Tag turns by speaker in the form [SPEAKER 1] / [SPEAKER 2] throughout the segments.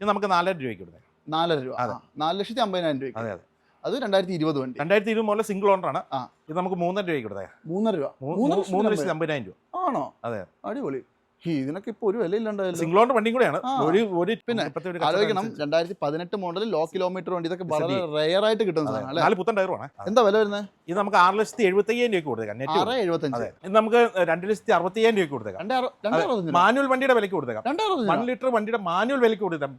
[SPEAKER 1] ഇത് നമുക്ക് നാലര രൂപയ്ക്ക് കൊടുത്തേ
[SPEAKER 2] നാലര രൂപ.
[SPEAKER 1] അതെ.
[SPEAKER 2] നാല് ലക്ഷത്തി അമ്പതിനായിരം രൂപ
[SPEAKER 1] അതെ അതെ.
[SPEAKER 2] അത് രണ്ടായിരത്തി ഇരുപത് വണ്ടി.
[SPEAKER 1] രണ്ടായിരത്തി ഇരുപത് മുതൽ സിംഗിൾ ഓണറാണ്
[SPEAKER 2] ആ.
[SPEAKER 1] ഇത് നമുക്ക് മൂന്നര രൂപയ്ക്ക് കൊടുത്തേ
[SPEAKER 2] മൂന്നര രൂപ.
[SPEAKER 1] മൂന്ന്
[SPEAKER 2] ലക്ഷത്തി
[SPEAKER 1] അമ്പതിനായിരം രൂപ.
[SPEAKER 2] ആണോ?
[SPEAKER 1] അതെ.
[SPEAKER 2] അടിപൊളി. ഇതിനൊക്കെ ഇപ്പൊ ഒരു വിലയില്ലാണ്ടായാലും
[SPEAKER 1] സിംഗിൾ വണ്ടി വണ്ടിയും കൂടെയാണ്. ഒരു ഒരു
[SPEAKER 2] പിന്നെ ആലോചിക്കണം രണ്ടായിരത്തി പതിനെട്ട് മോഡൽ ലോ കിലോമീറ്റർ വണ്ടി ഇതൊക്കെ വളരെ റയർ ആയിട്ട് കിട്ടുന്ന
[SPEAKER 1] അനുസരിച്ച്
[SPEAKER 2] സാധനം അല്ലേ
[SPEAKER 1] നാല് പുത്തൻ ടയറുമാണ്
[SPEAKER 2] എന്താ വില വരുന്നത്
[SPEAKER 1] ഇത് നമുക്ക് ആറ് ലക്ഷത്തി എഴുപത്തി അയ്യായിരം രൂപ കൊടുത്തേക്കാം നെറ്റ്
[SPEAKER 2] ആറ് എഴുപത്തഞ്ച്.
[SPEAKER 1] ഇത് നമുക്ക് രണ്ട് ലക്ഷത്തി അറുപത്തി അയ്യായിരം രൂപ കൊടുത്തേക്കാം മാനുവൽ വണ്ടിയുടെ വിലക്ക് കൊടുത്തേക്കാം. വൺ ലിറ്റർ വണ്ടിയുടെ മാനുവൽ വിലക്ക് കൊടുത്തേക്കാം.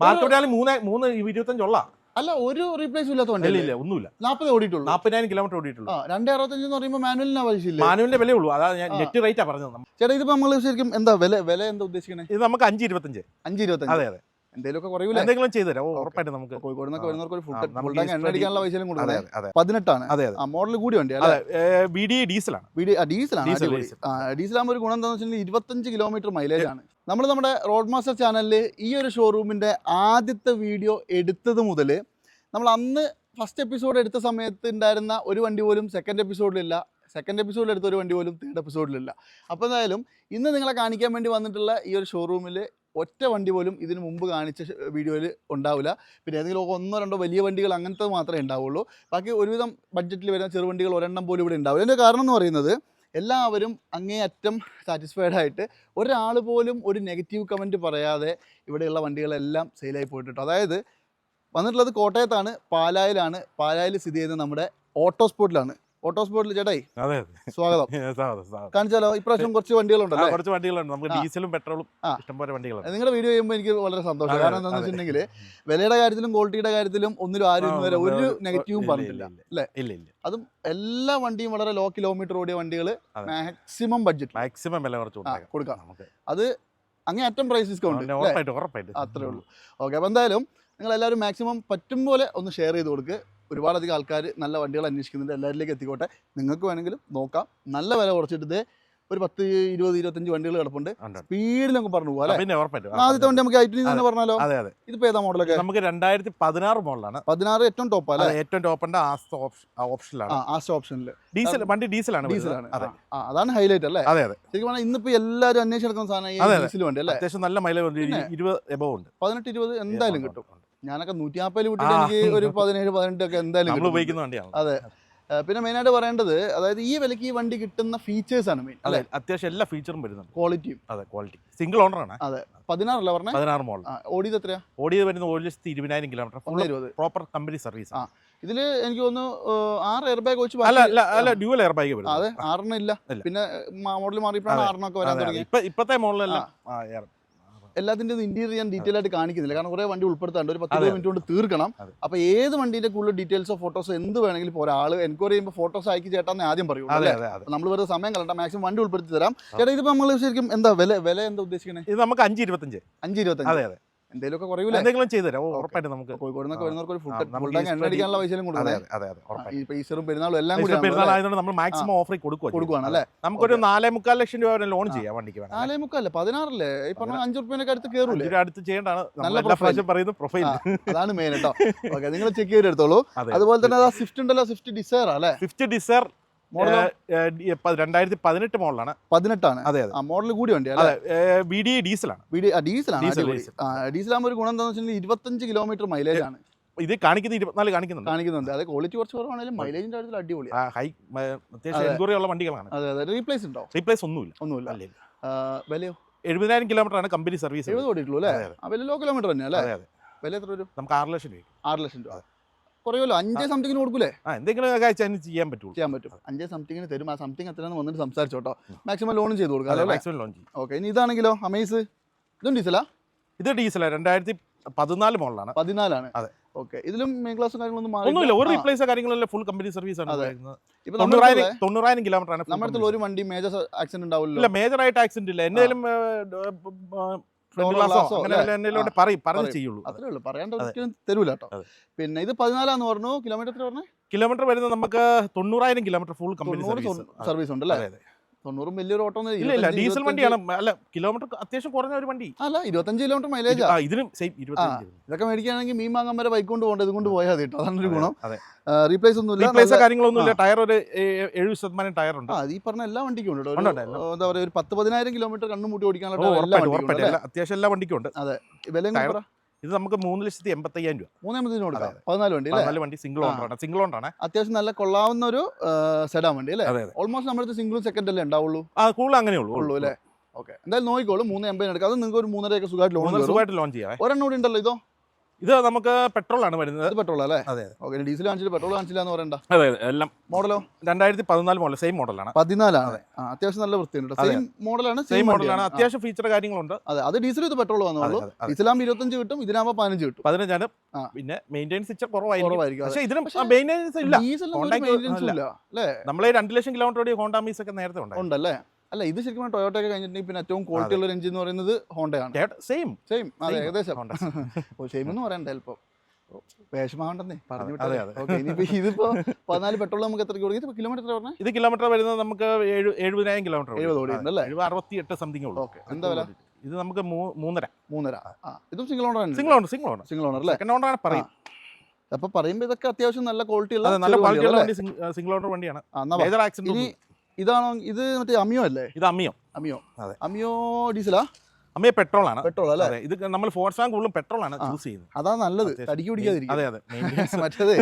[SPEAKER 1] മാർക്കറ്റ് മൂന്ന് മൂന്ന് ഇരുപത്തഞ്ചുള്ള
[SPEAKER 2] അല്ല ഒരു റീപ്ലേസും ഇല്ലാത്ത വണ്ടി
[SPEAKER 1] ഇല്ല ഒന്നുമില്ല.
[SPEAKER 2] നാൽപ്പത് ഓടിയിട്ടുള്ളൂ.
[SPEAKER 1] നാൽപ്പതിനായിരം കിലോമീറ്റർ ഓടിയിട്ടുള്ളൂ.
[SPEAKER 2] രണ്ടേ അറുപത്തഞ്ച് എന്ന് പറയുമ്പോൾ മാനുവലിന് ആവശ്യമില്ല
[SPEAKER 1] മാനുവലിന്റെ വില ഉള്ളൂ. അതാ ഞാൻ. നെറ്റ് റേറ്റാ പറഞ്ഞത്
[SPEAKER 2] ചേട്ടാ ഇതിപ്പോ നമ്മൾ ശരിക്കും എന്താ വില വില എന്താ ഉദ്ദേശിക്കുന്നത്
[SPEAKER 1] ഇത് നമുക്ക് അഞ്ച് ഇരുപത്തഞ്ച്.
[SPEAKER 2] അഞ്ച് ഇരുപത്തഞ്ച്.
[SPEAKER 1] അതെ അതെ.
[SPEAKER 2] എന്തെങ്കിലുമൊക്കെ കുറയൂലേ?
[SPEAKER 1] എന്തെങ്കിലും ചെയ്തു തരാം ഉറപ്പായിട്ടും നമുക്ക്
[SPEAKER 2] കോഴിക്കോട് നിന്നൊക്കെ വരുന്നവർക്ക് ഒരു ഫുൾ ഫുൾ ടാങ്ക് എണ്ണ അടിക്കാനുള്ള പൈസയിലും
[SPEAKER 1] അതെ
[SPEAKER 2] പതിനെട്ടാണ്.
[SPEAKER 1] അതെ
[SPEAKER 2] ആ മോഡൽ കൂടി വണ്ടി
[SPEAKER 1] ബി ഡി ഡീസലാണ്.
[SPEAKER 2] ഡീസലാണ്. ഡി ഡീസലാണ് ആകുമ്പോൾ ഒരു ഗുണം എന്താണെന്ന് വെച്ചിട്ടുണ്ടെങ്കിൽ ഇരുപത്തഞ്ച് കിലോമീറ്റർ മൈലേജ് ആണ് നമ്മൾ നമ്മുടെ റോഡ് മാസ്റ്റർ ചാനലിൽ ഈ ഒരു ഷോറൂമിന്റെ ആദ്യത്തെ വീഡിയോ എടുത്തത് മുതൽ നമ്മൾ അന്ന് ഫസ്റ്റ് എപ്പിസോഡ് എടുത്ത സമയത്ത് ഉണ്ടായിരുന്ന ഒരു വണ്ടി പോലും സെക്കൻഡ് എപ്പിസോഡിലില്ല സെക്കൻഡ് എപ്പിസോഡിൽ എടുത്ത ഒരു വണ്ടി പോലും തേർഡ് എപ്പിസോഡിലില്ല അപ്പോൾ എന്തായാലും ഇന്ന് നിങ്ങളെ കാണിക്കാൻ വേണ്ടി വന്നിട്ടുള്ള ഈ ഒരു ഷോറൂമിൽ ഒറ്റ വണ്ടി പോലും ഇതിന് മുമ്പ് കാണിച്ച വീഡിയോയിൽ ഉണ്ടാവില്ല. പിന്നെ ഏതെങ്കിലും ഒന്നോ രണ്ടോ വലിയ വണ്ടികൾ അങ്ങനത്തെ മാത്രമേ ഉണ്ടാവുള്ളൂ. ബാക്കി ഒരുവിധം ബഡ്ജറ്റിൽ വരുന്ന ചെറുവണ്ടികൾ ഒരെണ്ണം പോലും ഇവിടെ ഉണ്ടാവില്ല. അതിന്റെ കാരണം എന്ന് പറയുന്നത് എല്ലാവരും അങ്ങേയറ്റം സാറ്റിസ്ഫൈഡ് ആയിട്ട് ഒരാൾ പോലും ഒരു നെഗറ്റീവ് കമന്റ് പറയാതെ ഇവിടെയുള്ള വണ്ടികളെല്ലാം സെയിലായി പോയിട്ടുണ്ട്. അതായത് വന്നിട്ടുള്ളത് കോട്ടയത്താണ് പാലായിലാണ്. പാലായിൽ സ്ഥിതി ചെയ്യുന്നത് നമ്മുടെ ഓട്ടോ സ്പോട്ടിലാണ് ഓട്ടോ സ്പോട്ടിൽ ചേട്ടായി
[SPEAKER 1] അതെ അതെ.
[SPEAKER 2] സ്വാഗതം. കാണിച്ചാലോ? ഇപ്രാവശ്യം കുറച്ച്
[SPEAKER 1] വണ്ടികളുണ്ട്
[SPEAKER 2] വണ്ടികളുണ്ടല്ലേ
[SPEAKER 1] കുറച്ച് വണ്ടികളുണ്ട്. നമുക്ക് ഡീസലും പെട്രോളും
[SPEAKER 2] ഇഷ്ടം
[SPEAKER 1] ഇഷ്ടംപോലെ വണ്ടികളാണ്
[SPEAKER 2] നിങ്ങളുടെ വീഡിയോ ചെയ്യുമ്പോൾ എനിക്ക് വളരെ സന്തോഷം. കാരണം എന്താണെന്ന്
[SPEAKER 1] അതെ.
[SPEAKER 2] വെച്ചിട്ടുണ്ടെങ്കിൽ വിലയുടെ കാര്യത്തിലും ക്വാളിറ്റിയുടെ കാര്യത്തിലും ഒന്നിലും ആരും ഇന്ന് വരെ ഒരു നെഗറ്റീവും
[SPEAKER 1] പറഞ്ഞില്ല
[SPEAKER 2] അല്ലേ?
[SPEAKER 1] ഇല്ല ഇല്ല.
[SPEAKER 2] അതും എല്ലാ വണ്ടിയും വളരെ ലോ കിലോമീറ്റർ ഓടിയ വണ്ടികൾ മാക്സിമം ബഡ്ജറ്റ്
[SPEAKER 1] മാക്സിമം വില കുറച്ച്
[SPEAKER 2] കൊടുക്കാം.
[SPEAKER 1] നമുക്ക്
[SPEAKER 2] കൊടുക്കാം
[SPEAKER 1] നമുക്ക്
[SPEAKER 2] അങ്ങേയറ്റം പ്രൈസ് ഡിസ്കൗണ്ട് അത്രേ ഉള്ളൂ. ഓക്കെ അപ്പോൾ എന്തായാലും നിങ്ങൾ എല്ലാവരും മാക്സിമം പറ്റും പോലെ ഒന്ന് ഷെയർ ചെയ്ത് കൊടുക്കുക ഒരുപാടധികം ആൾക്കാർ നല്ല വണ്ടികൾ അന്വേഷിക്കുന്നുണ്ട്. എല്ലാവരിലേക്ക് എത്തിക്കോട്ടെ. നിങ്ങൾക്ക് വേണമെങ്കിലും നോക്കാം. നല്ല വില കുറച്ചിട്ട് ഒരു പത്ത് ഇരുപത് ഇരുപത്തഞ്ച് വണ്ടികൾ കിടപ്പുണ്ട്. സ്പീഡിൽ നമുക്ക് പറഞ്ഞു പോകാം
[SPEAKER 1] പിന്നെ
[SPEAKER 2] ആദ്യത്തെ വണ്ടി നമുക്ക് ഐറ്റി തന്നെ പറഞ്ഞാലോ?
[SPEAKER 1] അതെ അതെ.
[SPEAKER 2] ഇതിപ്പോ ഏതാ മോഡലൊക്കെ
[SPEAKER 1] നമുക്ക് രണ്ടായിരത്തി പതിനാറ് മോഡലാണ്.
[SPEAKER 2] പതിനാറ് ഏറ്റവും ടോപ്പ് അല്ലേ?
[SPEAKER 1] ഏറ്റവും ടോപ്പിന്റെ ഓപ്ഷനിലാണ്
[SPEAKER 2] ആസ്റ്റ് ഓപ്ഷനിൽ
[SPEAKER 1] ഡീസൽ വണ്ടി ഡീസലാണ്
[SPEAKER 2] ഡീസലാണ്. അതാണ് ഹൈലൈറ്റ് അല്ലേ?
[SPEAKER 1] അതെ അതെ.
[SPEAKER 2] ശരിക്കും പറഞ്ഞാൽ ഇന്നിപ്പോ എല്ലാവരും അന്വേഷിച്ചെടുക്കുന്ന സാധനം. ഡീസൽ വണ്ടി അല്ലേ?
[SPEAKER 1] അത്യാവശ്യം നല്ല മൈലേജ്? ഇരുപത് എബോ ഉണ്ട്.
[SPEAKER 2] പതിനെട്ട് ഇരുപത് എന്തായാലും കിട്ടും. ഞാനൊക്കെ നൂറ്റി നാൽപ്പതിൽ വിട്ടിട്ട് എനിക്ക് ഒരു പതിനേഴ് പതിനെട്ട് ഒക്കെ എന്തായാലും.
[SPEAKER 1] ഉപയോഗിക്കുന്ന വണ്ടിയാണ്?
[SPEAKER 2] അതെ. പിന്നെ മെയിനായിട്ട് പറയേണ്ടത് അതായത് ഈ വിലക്ക് ഈ വണ്ടി കിട്ടുന്ന ഫീച്ചേഴ്സ് ആണ് മെയിൻ
[SPEAKER 1] അതെ അത്യാവശ്യം എല്ലാ ഫീച്ചറും വരുന്നുണ്ട്.
[SPEAKER 2] ക്വാളിറ്റിയും
[SPEAKER 1] അതെ ക്വാളിറ്റി സിംഗിൾ ഓണറാണ്
[SPEAKER 2] പതിനാറല്ല പറഞ്ഞത്
[SPEAKER 1] പതിനാറ് മോഡൽ
[SPEAKER 2] ഓടിയത് എത്രയാ?
[SPEAKER 1] ഓടിയത് വരുന്നത് ഒരു ലക്ഷത്തി ഇരുപതിനായിരം കിലോമീറ്റർ ഫുൾ
[SPEAKER 2] ഇരുപത്
[SPEAKER 1] പ്രോപ്പർ കമ്പനി സർവീസ്
[SPEAKER 2] ആ. ഇതിൽ എനിക്ക് തോന്നുന്നു ആറ് എയർ ബാഗ് വെച്ച്
[SPEAKER 1] അല്ല അല്ല അല്ല ഡ്യൂവൽ എയർ ബാഗ് വരും
[SPEAKER 2] അതെ
[SPEAKER 1] ആറിനില്ല.
[SPEAKER 2] പിന്നെ മോഡൽ മാറിയപ്പോഴാണ് ആറിനൊക്കെ വരാൻ
[SPEAKER 1] അതെ, അതെ.
[SPEAKER 2] തുടങ്ങി
[SPEAKER 1] ഇപ്പോഴത്തെ ഇപ്പത്തെ മോഡലെല്ലാം ആ,
[SPEAKER 2] എല്ലാത്തിന്റെ ഇന്റീരിയർ ഞാൻ ഡീറ്റെയിൽ ആയിട്ട് കാണിക്കുന്നില്ല. കാരണം കുറേ വണ്ടി ഉൾപ്പെടുത്താണ്ട് ഒരു പത്ത് മിനിറ്റ് കൊണ്ട് തീർക്കണം.
[SPEAKER 1] അപ്പോൾ
[SPEAKER 2] അപ്പൊ ഏത് വണ്ടിന്റെ കൂടുതൽ ഡീറ്റെയിൽസോ ഫോട്ടോസോ എന്ത് വേണമെങ്കിലും ഇപ്പോൾ ഒരാൾ എൻക്വയറി ചെയ്യുമ്പോൾ ഫോട്ടോസ് അയക്കി ചേട്ടാന്ന് ആദ്യം
[SPEAKER 1] പറയും
[SPEAKER 2] അല്ലേ? നമ്മൾ വെറുതെ സമയം കളണ്ട മാക്സിമം വണ്ടി ഉൾപ്പെടുത്തി തരാം. ചേട്ടാ ഇതിപ്പോ നമ്മൾ ശരിക്കും എന്താ വില വില എന്താ ഉദ്ദേശിക്കുന്നത്
[SPEAKER 1] ഇത് നമുക്ക് അഞ്ച് ഇരുപത്തഞ്ച്.
[SPEAKER 2] അഞ്ച് ഇരുപത്തഞ്ച്.
[SPEAKER 1] അതെ അതെ.
[SPEAKER 2] എന്തെങ്കിലുമൊക്കെ കുറയൂല?
[SPEAKER 1] എന്തെങ്കിലും ചെയ്തു ഉറപ്പായിട്ട് നമുക്ക്
[SPEAKER 2] കോഴിക്കോട് നിന്നൊക്കെ വരുന്നവർക്ക് ഒരു
[SPEAKER 1] ഫുഡ്
[SPEAKER 2] ടാങ്ക് എണ്ണ അടിക്കാനുള്ള പൈസയും
[SPEAKER 1] അതെ
[SPEAKER 2] കൊടുക്കുന്നത്
[SPEAKER 1] അതെ അതെ അതെ
[SPEAKER 2] ഈ പൈസറും പെരുന്നാളും എല്ലാം കൂടി പെരുന്നാൾ
[SPEAKER 1] പെരുന്നാളായതുകൊണ്ട് നമ്മൾ മാക്സിമം ഓഫർ കൊടുക്കുക
[SPEAKER 2] കൊടുക്കുകയാണ് അല്ലേ?
[SPEAKER 1] നമുക്കൊരു നാലേ മുക്കാൽ ലക്ഷം രൂപ വരെ ലോൺ. ചെയ്യാം വണ്ടിക്ക് വേണം.
[SPEAKER 2] നാലേ മുക്കല്ലേ പതിനാറല്ലേ? ഈ പറഞ്ഞ അഞ്ചു റുപ്യനൊക്കെ അടുത്ത് കയറൂലേ
[SPEAKER 1] അടുത്ത് ചെയ്യേണ്ടതാണ്.
[SPEAKER 2] നല്ല.
[SPEAKER 1] പ്രാവശ്യം പറയുന്ന പ്രൊഫൈൽ
[SPEAKER 2] അതാണ് മെയിൻ കേട്ടോ ഓക്കെ നിങ്ങൾ ചെക്ക്
[SPEAKER 1] ചെയ്തെടുത്തോളൂ
[SPEAKER 2] അതുപോലെ തന്നെ സ്വിഫ്റ്റ് ഉണ്ടല്ലോ സ്വിഫ്റ്റ് ഡിസയർ അല്ലേ?
[SPEAKER 1] സ്വിഫ്റ്റ് ഡിസർ
[SPEAKER 2] മോഡൽ
[SPEAKER 1] രണ്ടായിരത്തി പതിനെട്ട് മോഡലാണ്.
[SPEAKER 2] പതിനെട്ടാണ്.
[SPEAKER 1] അതെ അതെ.
[SPEAKER 2] മോഡൽ കൂടി വണ്ടി
[SPEAKER 1] അതെ ബി ഡി ഡീസലാണ്.
[SPEAKER 2] ഡീസലാണ് ഒരു ഗുണം എന്താണെന്ന് വെച്ചിട്ടുണ്ടെങ്കിൽ ഇരുപത്തഞ്ച് കിലോമീറ്റർ മൈലേജ് ആണ്.
[SPEAKER 1] ഇത് കാണിക്കുന്നത് ഇരുപത്തിനാല് കാണിക്കുന്നുണ്ട്.
[SPEAKER 2] കാണിക്കുന്നുണ്ട്. അത് ക്വാളിറ്റി കുറച്ച് കുറവാണെങ്കിലും മൈലേജിന്റെ കാര്യത്തിൽ അടിപൊളി.
[SPEAKER 1] ഹൈ അത്യാവശ്യം
[SPEAKER 2] അതെ.
[SPEAKER 1] ഉള്ള വണ്ടികളാണ്.
[SPEAKER 2] അതെ അതെ. റീപ്ലേസ് ഉണ്ടോ?
[SPEAKER 1] റീപ്ലേസ് ഒന്നുമില്ല.
[SPEAKER 2] ഒന്നുമില്ല. വിലയോ?
[SPEAKER 1] എഴുപതിനായിരം കിലോമീറ്റർ ആണ് കമ്പനി സർവീസ്
[SPEAKER 2] എഴുപത് ഓടിയിട്ടുള്ളൂ അല്ലേ. വില ലോ കിലോമീറ്റർ തന്നെയാണ് അല്ലേ?
[SPEAKER 1] അതെ അതെ.
[SPEAKER 2] വില എത്ര വരും?
[SPEAKER 1] നമുക്ക് ആറ് ലക്ഷം രൂപ.
[SPEAKER 2] ആറ് ലക്ഷം രൂപ. കുറയുമല്ലോ? അഞ്ചേ സംതിങ്ങിന് കൊടുക്കൂലേ?
[SPEAKER 1] എന്തെങ്കിലും ചെയ്യാൻ പറ്റുള്ളൂ.
[SPEAKER 2] ചെയ്യാൻ പറ്റും. അഞ്ചേ സംതിങ്ങിന് തരും. ആ സംതിങ് എത്രയാണെന്ന് വന്നിട്ട് സംസാരിച്ചോട്ടോ മാക്സിമം ലോൺ ചെയ്ത് കൊടുക്കാം.
[SPEAKER 1] മാക്സിമം ലോൺ ചെയ്യും.
[SPEAKER 2] ഓക്കെ ഇനി ഇതാണെങ്കിലോ? അമേസ് ഇതും ഡീസലാ
[SPEAKER 1] ഇത് ഡീസലാണ് രണ്ടായിരത്തി പതിനാല് മോഡലാണ്.
[SPEAKER 2] പതിനാലാണ്.
[SPEAKER 1] അതെ.
[SPEAKER 2] ഓക്കെ ഇതിലും മെയിൻ ക്ലാസ്സും കാര്യങ്ങളൊന്നും
[SPEAKER 1] ഒന്നുമില്ല. ഒരു റീപ്ലേസോ കാര്യങ്ങളല്ല? ഫുൾ കമ്പനി സർവീസ് ആണ്.
[SPEAKER 2] ഇപ്പൊ
[SPEAKER 1] തൊണ്ണൂറായിരം തൊണ്ണൂറായിരം കിലോമീറ്റർ ആണ്
[SPEAKER 2] നമ്മുടെ ഒരു വണ്ടി മേജർ ആക്സിഡന്റ്
[SPEAKER 1] ഉണ്ടാവില്ല മേജർ ആയിട്ട് ആക്സിഡന്റ് ഇല്ല. എന്തെങ്കിലും പറഞ്ഞു
[SPEAKER 2] പറയും.
[SPEAKER 1] ചെയ്യുള്ളൂ.
[SPEAKER 2] അത്രേ ഉള്ളൂ. പറയാണ്ട് ഒരിക്കലും തരൂല കേട്ടോ. പിന്നെ ഇത് പതിനാലാന്ന് പറഞ്ഞു? കിലോമീറ്റർ പറഞ്ഞു?
[SPEAKER 1] കിലോമീറ്റർ വരുന്നത് നമുക്ക് തൊണ്ണൂറായിരം കിലോമീറ്റർ ഫുൾ കമ്പനി സർവീസ്
[SPEAKER 2] ഉണ്ട് അല്ലേ തൊണ്ണൂറും വലിയൊരു ഓട്ടോ
[SPEAKER 1] ഇല്ല ഇല്ല ഡീസൽ വണ്ടിയാണ്. അല്ല കിലോമീറ്റർ അത്യാവശ്യം കുറഞ്ഞ ഒരു വണ്ടി.
[SPEAKER 2] അല്ല ഇരുപത്തഞ്ച് കിലോമീറ്റർ മൈലേജ്
[SPEAKER 1] ഇതിനും സെയിം
[SPEAKER 2] ഇതൊക്കെ മേടിക്കുകയാണെങ്കിൽ മീൻ വാങ്ങാൻ വരെ ബൈക്ക് കൊണ്ട് പോകേണ്ടത് ഇത് കൊണ്ട് പോയാൽ കേട്ടോ. അതാണ് ഒരു ഗുണം. റീപ്ലേസ് ഒന്നും ഇല്ല
[SPEAKER 1] റീപ്ലേസോ കാര്യങ്ങളൊന്നും ഇല്ല. ടയർ ഒരു എഴുപത് ശതമാനം ടയർ ഉണ്ട്.
[SPEAKER 2] ഈ പറഞ്ഞ എല്ലാ വണ്ടിക്കും ഉണ്ട് എന്താ പറയുക ഒരു പത്ത് പതിനായിരം കിലോമീറ്റർ കണ്ണും മൂട്ടി
[SPEAKER 1] ഓ,
[SPEAKER 2] ഓടിക്കാനുള്ള
[SPEAKER 1] അത്യാവശ്യം എല്ലാ വണ്ടിക്കും ഉണ്ട്. അതെ.
[SPEAKER 2] വില
[SPEAKER 1] ഇത് നമുക്ക് മൂന്ന് ലക്ഷത്തി എൺപത്തി അയ്യായിരം രൂപ.
[SPEAKER 2] മൂന്നേ എൺപത്തി കൊടുക്കാം. പതിനാല് വണ്ടി
[SPEAKER 1] പതിനാല് വണ്ടി സിംഗിൾ. ഓണറാണ് സിംഗിൾ ഓണറാണ്
[SPEAKER 2] അത്യാവശ്യം നല്ല കൊള്ളാവുന്ന ഒരു സെഡാൻ വണ്ടി അല്ലേ? ഓൾമോസ്റ്റ് നമ്മുടെ അടുത്ത് സിംഗിളും സെക്കൻഡ് അല്ലേ ഉണ്ടാവുള്ളൂ?
[SPEAKER 1] ആ കൂടുതൽ അങ്ങനെ ഉള്ളൂ
[SPEAKER 2] ഉള്ളൂ അല്ലേ? ഓക്കെ എന്തായാലും നോക്കിക്കോളൂ മൂന്ന് എൺപതിന് എടുക്കാം. അത് നിങ്ങൾക്ക് ഒരു മൂന്നരയൊക്കെ സുഖമായിട്ട് ലോൺ
[SPEAKER 1] സുഖമായിട്ട് ലോഞ്ച് ചെയ്യാം
[SPEAKER 2] ഒരെണ്ണം കൂടി ഉണ്ടല്ലോ ഇതോ?
[SPEAKER 1] ഇത് നമുക്ക് പെട്രോൾ ആണ് വരുന്നത്.
[SPEAKER 2] പെട്രോൾ അല്ലേ
[SPEAKER 1] അതെ
[SPEAKER 2] ഓക്കെ ഡീസൽ കാണിച്ചില്ല പെട്രോൾ കാണിച്ചില്ല എന്ന് പറയണ്ട.
[SPEAKER 1] അതെ അതെ എല്ലാം
[SPEAKER 2] മോഡലോ?
[SPEAKER 1] രണ്ടായിരത്തി പതിനാല് മോഡൽ സെയിം മോഡലാണ്.
[SPEAKER 2] പതിനാലാണ്. അതെ. അത്യാവശ്യം നല്ല വൃത്തിയുണ്ട്. സെയിം മോഡലാണ്
[SPEAKER 1] സെയിം മോഡലാണ്. അത്യാവശ്യം ഫീച്ചർ കാര്യങ്ങളുണ്ട്.
[SPEAKER 2] അതെ അത് ഡീസൽ ഇത് പെട്രോൾ വന്നുള്ളൂ. ഡീസലാകുമ്പോൾ ഇരുപത്തഞ്ച് കിട്ടും ഇതിനാകുമ്പോൾ പതിനഞ്ച് കിട്ടും.
[SPEAKER 1] പതിനഞ്ചാണ്. പിന്നെ മെയിന്റെനൻസ് ഇച്ചിരി കുറവായിരിക്കും. പക്ഷേ ഇതിന്
[SPEAKER 2] പക്ഷേ
[SPEAKER 1] ഇല്ല. നമ്മളെ രണ്ട് ലക്ഷം കിലോമീറ്റർ ഓടിയ ഹോണ്ട മീസ് ഒക്കെ നേരത്തെ ഉണ്ടായി
[SPEAKER 2] ഉണ്ടല്ലേ? അല്ല ഇത് ശരിക്കും ടൊയോട്ട ഒക്കെ കഴിഞ്ഞിട്ടുണ്ടെങ്കിൽ പിന്നെ ഏറ്റവും ക്വാളിറ്റി ഉള്ള എഞ്ചിൻ എന്ന് പറയുന്നത് ഹോണ്ടയാണ്
[SPEAKER 1] സെയിം
[SPEAKER 2] സെയിം അതെ ഏകദേശം. സെയിം എന്ന് പറയണ്ട ചിലപ്പോൾ വേഷമാവണ്ടെന്നേ പറഞ്ഞു ഇതിപ്പോ പതിനാല് പെട്രോൾ നമുക്ക് എത്ര കൊടുക്കും കിലോമീറ്റർ എത്ര പറഞ്ഞേ?
[SPEAKER 1] ഇത് കിലോമീറ്റർ വരുന്നത് നമുക്ക് എഴുപതിനായിരം കിലോമീറ്റർ
[SPEAKER 2] എഴുപത് ഓടിയുണ്ട് അല്ലേ?
[SPEAKER 1] എഴുപത് അറുപത്തി എട്ട് സംതിങ് ഉള്ളൂ.
[SPEAKER 2] ഓക്കെ എന്താ വില?
[SPEAKER 1] ഇത് നമുക്ക് മൂന്നര.
[SPEAKER 2] മൂന്നര. ഇതും single owner
[SPEAKER 1] single owner single owner
[SPEAKER 2] single owner അല്ലേ?
[SPEAKER 1] സെക്കൻഡ് ഓണറാണ് പറയും.
[SPEAKER 2] അപ്പൊ പറയുമ്പോ ഇതൊക്കെ അത്യാവശ്യം നല്ല ക്വാളിറ്റി ഉള്ള
[SPEAKER 1] നല്ല ക്വാളിറ്റി ഉള്ള സിംഗിൾ ഓണർ വണ്ടിയാണ്.
[SPEAKER 2] ഇനി ഇതാണോ? ഇത് മറ്റേ അമിയോ അല്ലേ?
[SPEAKER 1] ഇത് അമിയോ.
[SPEAKER 2] അമിയോ.
[SPEAKER 1] അതെ.
[SPEAKER 2] അമിയോ ഡീസലാ?
[SPEAKER 1] അമ്മയെ പെട്രോൾ ആണ്
[SPEAKER 2] പെട്രോൾ അല്ലേ
[SPEAKER 1] ഇത് നമ്മൾ ഫോർസ് റാങ്ക് കൂടുതലും പെട്രോൾ ആണ് യൂസ് ചെയ്യുന്നത്.
[SPEAKER 2] അതാ നല്ലത്.
[SPEAKER 1] അടിക്കുപിടിക്കാതിരിക്കും
[SPEAKER 2] തടിക്ക് പിടിക്കാതിരിക്കും
[SPEAKER 1] അതെ അതെ.
[SPEAKER 2] മറ്റേത്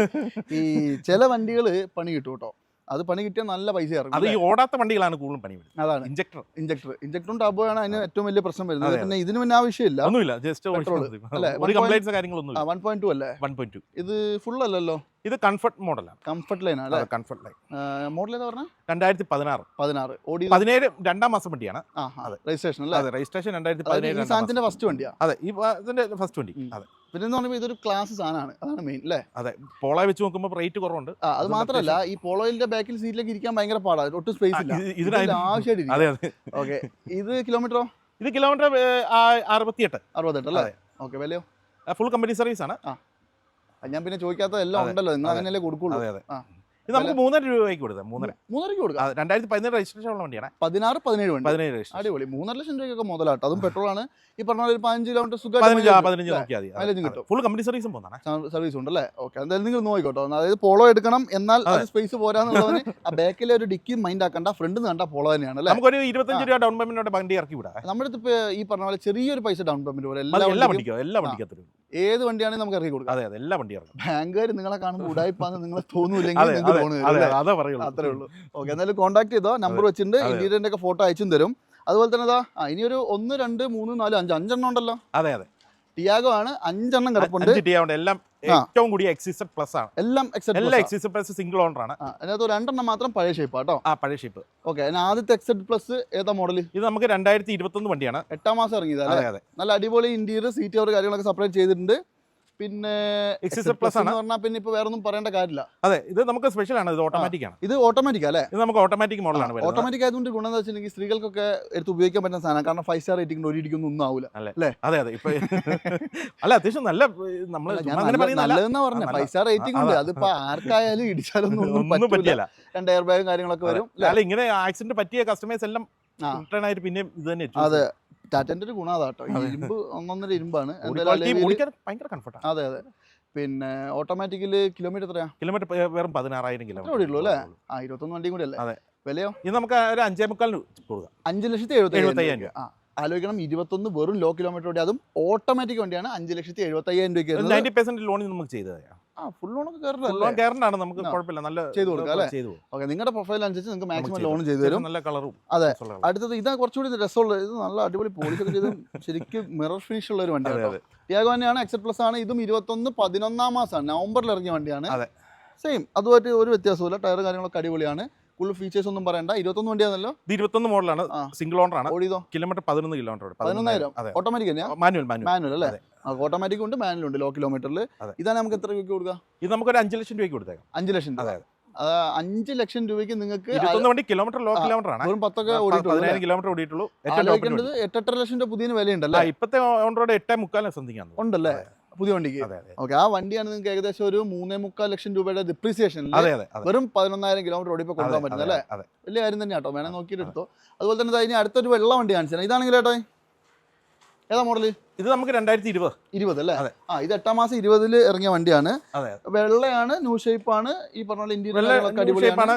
[SPEAKER 2] ഈ ചില വണ്ടികൾ പണി കിട്ടും കേട്ടോ. അത് പണി കിട്ടിയാൽ നല്ല പൈസ ഇറങ്ങും
[SPEAKER 1] അത് ഈ ഓടാത്ത വണ്ടികളാണ് കൂടുതലും പണി വരുന്നത്.
[SPEAKER 2] അതാണ്.
[SPEAKER 1] ഇഞ്ചക്ടർ
[SPEAKER 2] ഇഞ്ചക്ടർ ഇഞ്ചക്ടറും ടാബോയാണ് അതിന് ഏറ്റവും വലിയ പ്രശ്നം വരുന്നത്. പിന്നെ ഇതിന് പിന്നെ ആവശ്യമില്ല.
[SPEAKER 1] ഒന്നുമില്ല. ജസ്റ്റ് കാര്യങ്ങളൊന്നും
[SPEAKER 2] വൺ പോയിന്റ് ടു അല്ലേ?
[SPEAKER 1] വൺ പോയിന്റ് ടു
[SPEAKER 2] ഇത് ഫുൾ അല്ലല്ലോ?
[SPEAKER 1] ഇത് കംഫർട്ട് മോഡലാണ്
[SPEAKER 2] കംഫർട്ട് ലൈൻ അല്ലേ?
[SPEAKER 1] കംഫർട്ട് ലൈൻ
[SPEAKER 2] മോഡൽ ഏതാ പറഞ്ഞ?
[SPEAKER 1] രണ്ടായിരത്തി പതിനാറ്.
[SPEAKER 2] പതിനാറ് ഓടി
[SPEAKER 1] പതിനേഴ് രണ്ടാം മാസം വണ്ടിയാണ്.
[SPEAKER 2] അതെ. രജിസ്ട്രേഷൻ അല്ലേ?
[SPEAKER 1] അതെ രജിസ്ട്രേഷൻ രണ്ടായിരത്തി പതിനേഴ്
[SPEAKER 2] സാധനത്തിന്റെ ഫസ്റ്റ് വണ്ടിയാണ്
[SPEAKER 1] അതെ ഈ ഇതിന്റെ ഫസ്റ്റ് വണ്ടി. അതെ.
[SPEAKER 2] പിന്നെ എന്ന് പറയുമ്പോൾ ഇതൊരു ക്ലാസ് സാധനമാണ്. അതാണ് മെയിൻ അല്ലേ
[SPEAKER 1] അതെ പോള വെച്ച് നോക്കുമ്പോൾ റേറ്റ് കുറവുണ്ട്.
[SPEAKER 2] അത് മാത്രമല്ല ഈ പോളോയിന്റെ ബാക്കിൽ സീറ്റിലേക്ക് ഇരിക്കാൻ ഭയങ്കര പാടാണ് ഒട്ടും സ്പേസ് ഇല്ല.
[SPEAKER 1] ഇത് ഇതിനായി-
[SPEAKER 2] ആവശ്യമായിട്ട് ഓക്കെ ഇത് കിലോമീറ്ററോ
[SPEAKER 1] ഇത് കിലോമീറ്റർ
[SPEAKER 2] അറുപത്തെട്ട്
[SPEAKER 1] അറുപത്തിയെട്ട്.
[SPEAKER 2] അല്ലേ?
[SPEAKER 1] അതെ.
[SPEAKER 2] ഓക്കെ വിലയോ
[SPEAKER 1] ഫുൾ കമ്പനി സർവീസ് ആണ്.
[SPEAKER 2] ആ. ഞാൻ പിന്നെ ചോദിക്കാത്ത എല്ലാം ഉണ്ടല്ലോ. നിങ്ങൾ. അങ്ങനെയല്ലേ കൊടുക്കുള്ളൂ.
[SPEAKER 1] അതെ അതെ.
[SPEAKER 2] ആ.
[SPEAKER 1] ഇത് നമുക്ക് മൂന്നര രൂപയ്ക്ക് കൊടുക്കാം മൂന്നര.
[SPEAKER 2] മൂന്നരക്ക് കൊടുക്കാം.
[SPEAKER 1] രണ്ടായിരത്തി പതിനേഴ് രജിസ്ട്രേഷൻ ഉള്ള വണ്ടിയാണ്.
[SPEAKER 2] പതിനാറ് പതിനേഴ് വണ്ടി.
[SPEAKER 1] പതിനേഴ്
[SPEAKER 2] അടിപൊളി. മൂന്നര ലക്ഷം രൂപയ്ക്കൊക്കെ മുതലാട്ടോ. അതും പെട്രോൾ ആണ്. ഈ പറഞ്ഞ ഒരു പതിനഞ്ച് കിലോമീറ്റർ സുഖമായിട്ട്
[SPEAKER 1] ഫുൾ കമ്പനി സർവീസും പോകുന്നതാണ്
[SPEAKER 2] സർവീസ് ഉണ്ട് അല്ലേ ഓക്കെ എന്തായാലും നിങ്ങൾ നോക്കിക്കോട്ടോ. അതായത് പോളോ എടുക്കണം എന്നാൽ അത്. സ്പേസ് പോരാന്നുള്ളതിന് ആ ബാക്കിലെ ഒരു ഡിക്കി മൈൻഡ് ആക്കണ്ട. ഫ്രണ്ട് കണ്ട പോളോ തന്നെയാണ് അല്ലേ?
[SPEAKER 1] നമുക്കൊരു ഇരുപത്തഞ്ച് രൂപ ഡൗൺ പേയ്മെന്റ് വണ്ടി ഇറക്കി വിടാം.
[SPEAKER 2] നമ്മുടെ അടുത്ത് ഈ പറഞ്ഞ പോലെ ചെറിയൊരു പൈസ ഡൗൺ പേയ്മെന്റ് പോലെ എല്ലാ വണ്ടിക്കും
[SPEAKER 1] എല്ലാ വണ്ടിക്കും
[SPEAKER 2] ഏത് വണ്ടിയാണെങ്കിലും നമുക്ക് ഇറക്കി കൊടുക്കാം.
[SPEAKER 1] അതെ അതെ എല്ലാ വണ്ടി ഇറക്കും
[SPEAKER 2] ബാങ്കുകാർ നിങ്ങളെ കാണുമ്പോൾ ഉടായിപ്പാന്ന് നിങ്ങളെ തോന്നൂല്ലെങ്കിൽ നിങ്ങൾക്ക്
[SPEAKER 1] അതെ പറയുള്ളൂ.
[SPEAKER 2] അത്രേ ഉള്ളൂ. ഓക്കെ എന്തായാലും കോൺടാക്ട് ചെയ്തോ? നമ്പർ വെച്ചിട്ടുണ്ട്. ഇന്റീരിയറിന്റെ ഒക്കെ ഫോട്ടോ അയച്ചും തരും. അതുപോലെ തന്നെ ഇനിയൊരു ഇനി ഒരു ഒന്ന് രണ്ട് മൂന്ന് നാല് അഞ്ച് അഞ്ചെണ്ണം ഉണ്ടല്ലോ.
[SPEAKER 1] അതെ അതെ.
[SPEAKER 2] ടിയാഗോ ആണ് അഞ്ചെണ്ണം കിടപ്പുണ്ട്.
[SPEAKER 1] എല്ലാം ഏറ്റവും കൂടിയ എക്സിസെഡ് പ്ലസ് ആണ്.
[SPEAKER 2] എല്ലാം
[SPEAKER 1] എല്ലാം എക്സിസഡ് പ്ലസ് സിംഗിൾ ഓണർ ആണ്.
[SPEAKER 2] അതിനകത്ത് രണ്ടെണ്ണം മാത്രം പഴയ ഷേപ്പ് കേട്ടോ
[SPEAKER 1] ആ പഴയ ഷേപ്പ്
[SPEAKER 2] ഓക്കെ അതിന് ആദ്യത്തെ എക്സെഡ് പ്ലസ് ഏതാ മോഡൽ
[SPEAKER 1] ഇത് നമുക്ക് രണ്ടായിരത്തി ഇരുപത്തൊന്ന് വണ്ടിയാണ്.
[SPEAKER 2] എട്ടാം മാസം ഇറങ്ങിയത്
[SPEAKER 1] അതെ അതെ.
[SPEAKER 2] നല്ല അടിപൊളി ഇന്റീരിയർ സീറ്റ് അവർ കാര്യങ്ങളൊക്കെ സെപ്പറേറ്റ് ചെയ്തിട്ടുണ്ട്. പിന്നെ
[SPEAKER 1] Excess പ്ലസ് ആണ്.
[SPEAKER 2] എന്ന് പറഞ്ഞാൽ പിന്നെ ഇപ്പൊ വേറെ ഒന്നും പറയേണ്ട കാര്യമില്ല.
[SPEAKER 1] അതെ ഇത് നമുക്ക് സ്പെഷ്യൽ ആണ് ഇത് ഓട്ടോമാറ്റിക് ആണ്.
[SPEAKER 2] ഇത് ഓട്ടോമാറ്റിക് അല്ലേ?
[SPEAKER 1] ഇത് നമുക്ക് ഓട്ടോമാറ്റിക് മോഡലാണ്
[SPEAKER 2] ഓട്ടോമാറ്റിക് ആയതുകൊണ്ട് ഗുണം എന്താ വെച്ചിട്ടുണ്ടെങ്കിൽ സ്ത്രീകൾക്കൊക്കെ എടുത്ത് ഉപയോഗിക്കാൻ പറ്റുന്ന സാധനം കാരണം ഫൈവ് സ്റ്റാർ റേറ്റിംഗ് ഒരു ഇടിക്കൊന്നും ഒന്നും ആവില്ല അല്ലേ?
[SPEAKER 1] അതെ അതെ. ഇപ്പൊ അല്ല അത്യാവശ്യം നല്ല നമ്മൾ
[SPEAKER 2] നല്ലതെന്നാ പറഞ്ഞ. ഫൈവ് സ്റ്റാർ റേറ്റിംഗ് ഉണ്ട്.
[SPEAKER 1] അതാ.
[SPEAKER 2] അതിപ്പോ ആർക്കായാലും ഇടിച്ചാലും ഒന്നും പറ്റില്ല. രണ്ട് എയർ ബാഗും കാര്യങ്ങളൊക്കെ വരും?
[SPEAKER 1] അല്ല ഇങ്ങനെ ആക്സിഡന്റ് പറ്റിയ കസ്റ്റമേഴ്സ് എല്ലാം. റിട്ടേൺ ആയിട്ട് പിന്നെ ഇത് തന്നെ
[SPEAKER 2] അതെ.
[SPEAKER 1] ചെയ്യും.
[SPEAKER 2] ടാറ്റന്റെ ഒരു ഗുണം അതാട്ടോ. ഇരുമ്പ് ഒന്നൊന്നര ഇരുമ്പാണ്. അതെ അതെ. പിന്നെ ഓട്ടോമാറ്റിക്കൽ കിലോമീറ്റർ എത്രയാ?
[SPEAKER 1] കിലോമീറ്റർ വെറും പതിനാറായിരം
[SPEAKER 2] കിലോമീറ്റർ ഉള്ളൂ അല്ലേ? ആ ഇരുപത്തൊന്ന് വണ്ടിയും കൂടി അല്ലേ?
[SPEAKER 1] അതെ.
[SPEAKER 2] വിലയോ?
[SPEAKER 1] ഇത് നമുക്ക് ഒരു അഞ്ചേ മുക്കാലിന് കൊടുക്കാം.
[SPEAKER 2] അഞ്ച് ലക്ഷത്തി എഴുപത്തി
[SPEAKER 1] എഴുപത്തയ്യായിരം
[SPEAKER 2] രൂപ. ആ ആലോചിക്കണം. ഇരുപത്തൊന്ന് വെറും ലോ കിലോമീറ്റർ വണ്ടി. അതും ഓട്ടോമാറ്റിക് വണ്ടിയാണ്. അഞ്ച് ലക്ഷത്തി എഴുപത്തി അയ്യായിരം രൂപയ്ക്ക്
[SPEAKER 1] നയന്റി പെർസെന്റ് ലോൺ നമുക്ക് ചെയ്തത്
[SPEAKER 2] ആ ഫുൾ ലോണൊക്കെ
[SPEAKER 1] നമുക്ക് കുഴപ്പമില്ല. നല്ല
[SPEAKER 2] ചെയ്ത് കൊടുക്കാം അല്ലേ?
[SPEAKER 1] ചെയ്തു കൊടുക്കാം.
[SPEAKER 2] ഓക്കെ നിങ്ങളുടെ പ്രൊഫൈൽ അനുസരിച്ച് നിങ്ങൾക്ക് മാക്സിമം ലോൺ ചെയ്തു തരും.
[SPEAKER 1] നല്ല കളറും
[SPEAKER 2] അതെ. അടുത്തത് ഇതാ കുറച്ചുകൂടി രസമുള്ള ഇത് നല്ല അടിപൊളി പോളിഷൊക്കെ ചെയ്ത് ശരിക്കും മിറർ ഫിനിഷ് ഉള്ള ഒരു വണ്ടിയാണ് ടിയാഗോ തന്നെയാണ് എക്സെറ്റ് പ്ലസ് ആണ്. ഇതും ഇരുപത്തൊന്ന് പതിനൊന്നാം മാസമാണ് നവംബറിൽ ഇറങ്ങിയ വണ്ടിയാണ്. സെയിം അതുമായിട്ട് ഒരു വ്യത്യാസമില്ല ടയർ കാര്യങ്ങളൊക്കെ അടിപൊളിയാണ്. ഫുൾ ഫീച്ചേഴ്സ് ഒന്നും പറയണ്ട. ഇരുപത്തൊന്ന് വണ്ടിയാണല്ലോ?
[SPEAKER 1] ഇത് ഇരുപത്തൊന്ന് മോഡലാണ്. സിംഗിൾ ഓണർ ആണ്.
[SPEAKER 2] ഓടിയതോ?
[SPEAKER 1] കിലോമീറ്റർ പതിനൊന്ന് കിലോമീറ്റർ
[SPEAKER 2] പതിനൊന്നായിരം? ഓട്ടോമാറ്റിക്
[SPEAKER 1] മാനുവൽ മാനുവൽ
[SPEAKER 2] മാനുവൽ അല്ലേ. ഓട്ടോമാറ്റിക് ഉണ്ട് മാനുവൽ ഉണ്ട് ലോ കിലോമീറ്ററിൽ ഇതാണ് നമുക്ക് എത്ര രൂപയ്ക്ക് കൊടുക്കുക
[SPEAKER 1] ഇത് നമുക്കൊരു അഞ്ച് ലക്ഷം രൂപയ്ക്ക് കൊടുത്തേക്കാം.
[SPEAKER 2] അഞ്ച് ലക്ഷം അതായത്
[SPEAKER 1] അതെ
[SPEAKER 2] അത്. അഞ്ച് ലക്ഷം രൂപയ്ക്ക് നിങ്ങൾക്ക്
[SPEAKER 1] വണ്ടി കിലോമീറ്റർ ലോ കിലോമീറ്റർ ആണ്.
[SPEAKER 2] വെറും പത്തൊക്കെ
[SPEAKER 1] പതിനായിരം കിലോമീറ്റർ ഓടിയിട്ടുള്ളൂ.
[SPEAKER 2] ആലോചിക്കേണ്ടത് എട്ടെട്ടര ലക്ഷം രൂപ പുതിയ വിലയുണ്ടല്ലേ?
[SPEAKER 1] ഇപ്പത്തെ ഓണറോട് എട്ടേ മുക്കാലും സംതിങ്
[SPEAKER 2] ഉണ്ടല്ലേ? പുതിയ വണ്ടിക്ക്. ഓക്കെ ആ വണ്ടിയാണ് നിങ്ങൾക്ക് ഏകദേശം ഒരു മൂന്നേ മുക്കാൽ ലക്ഷം രൂപയുടെ ഡിപ്രീസിയേഷൻ വെറും പതിനൊന്നായിരം കിലോമീറ്റർ ഓടിപ്പോൾ കൊണ്ടുപോകാൻ പറ്റുന്നത് അല്ലേ വലിയ കാര്യം തന്നെ കേട്ടോ വേണേൽ നോക്കിയിട്ട് എടുത്തോ. അതുപോലെ തന്നെ അതിന് അടുത്തൊരു വെള്ള വണ്ടി കാണിച്ചു ഇതാണെങ്കിൽ ഏട്ടോ ഏതാ മോഡൽ
[SPEAKER 1] ഇത് നമുക്ക് രണ്ടായിരത്തി ഇരുപത്
[SPEAKER 2] ഇരുപത് അല്ലേ?
[SPEAKER 1] അതെ.
[SPEAKER 2] ആ ഇത് എട്ടാം മാസം ഇരുപതിൽ ഇറങ്ങിയ വണ്ടിയാണ്.
[SPEAKER 1] അതെ.
[SPEAKER 2] വെള്ളയാണ് ന്യൂ ഷേപ്പ് ആണ് ഈ പറഞ്ഞ
[SPEAKER 1] ഷേപ്പാണ്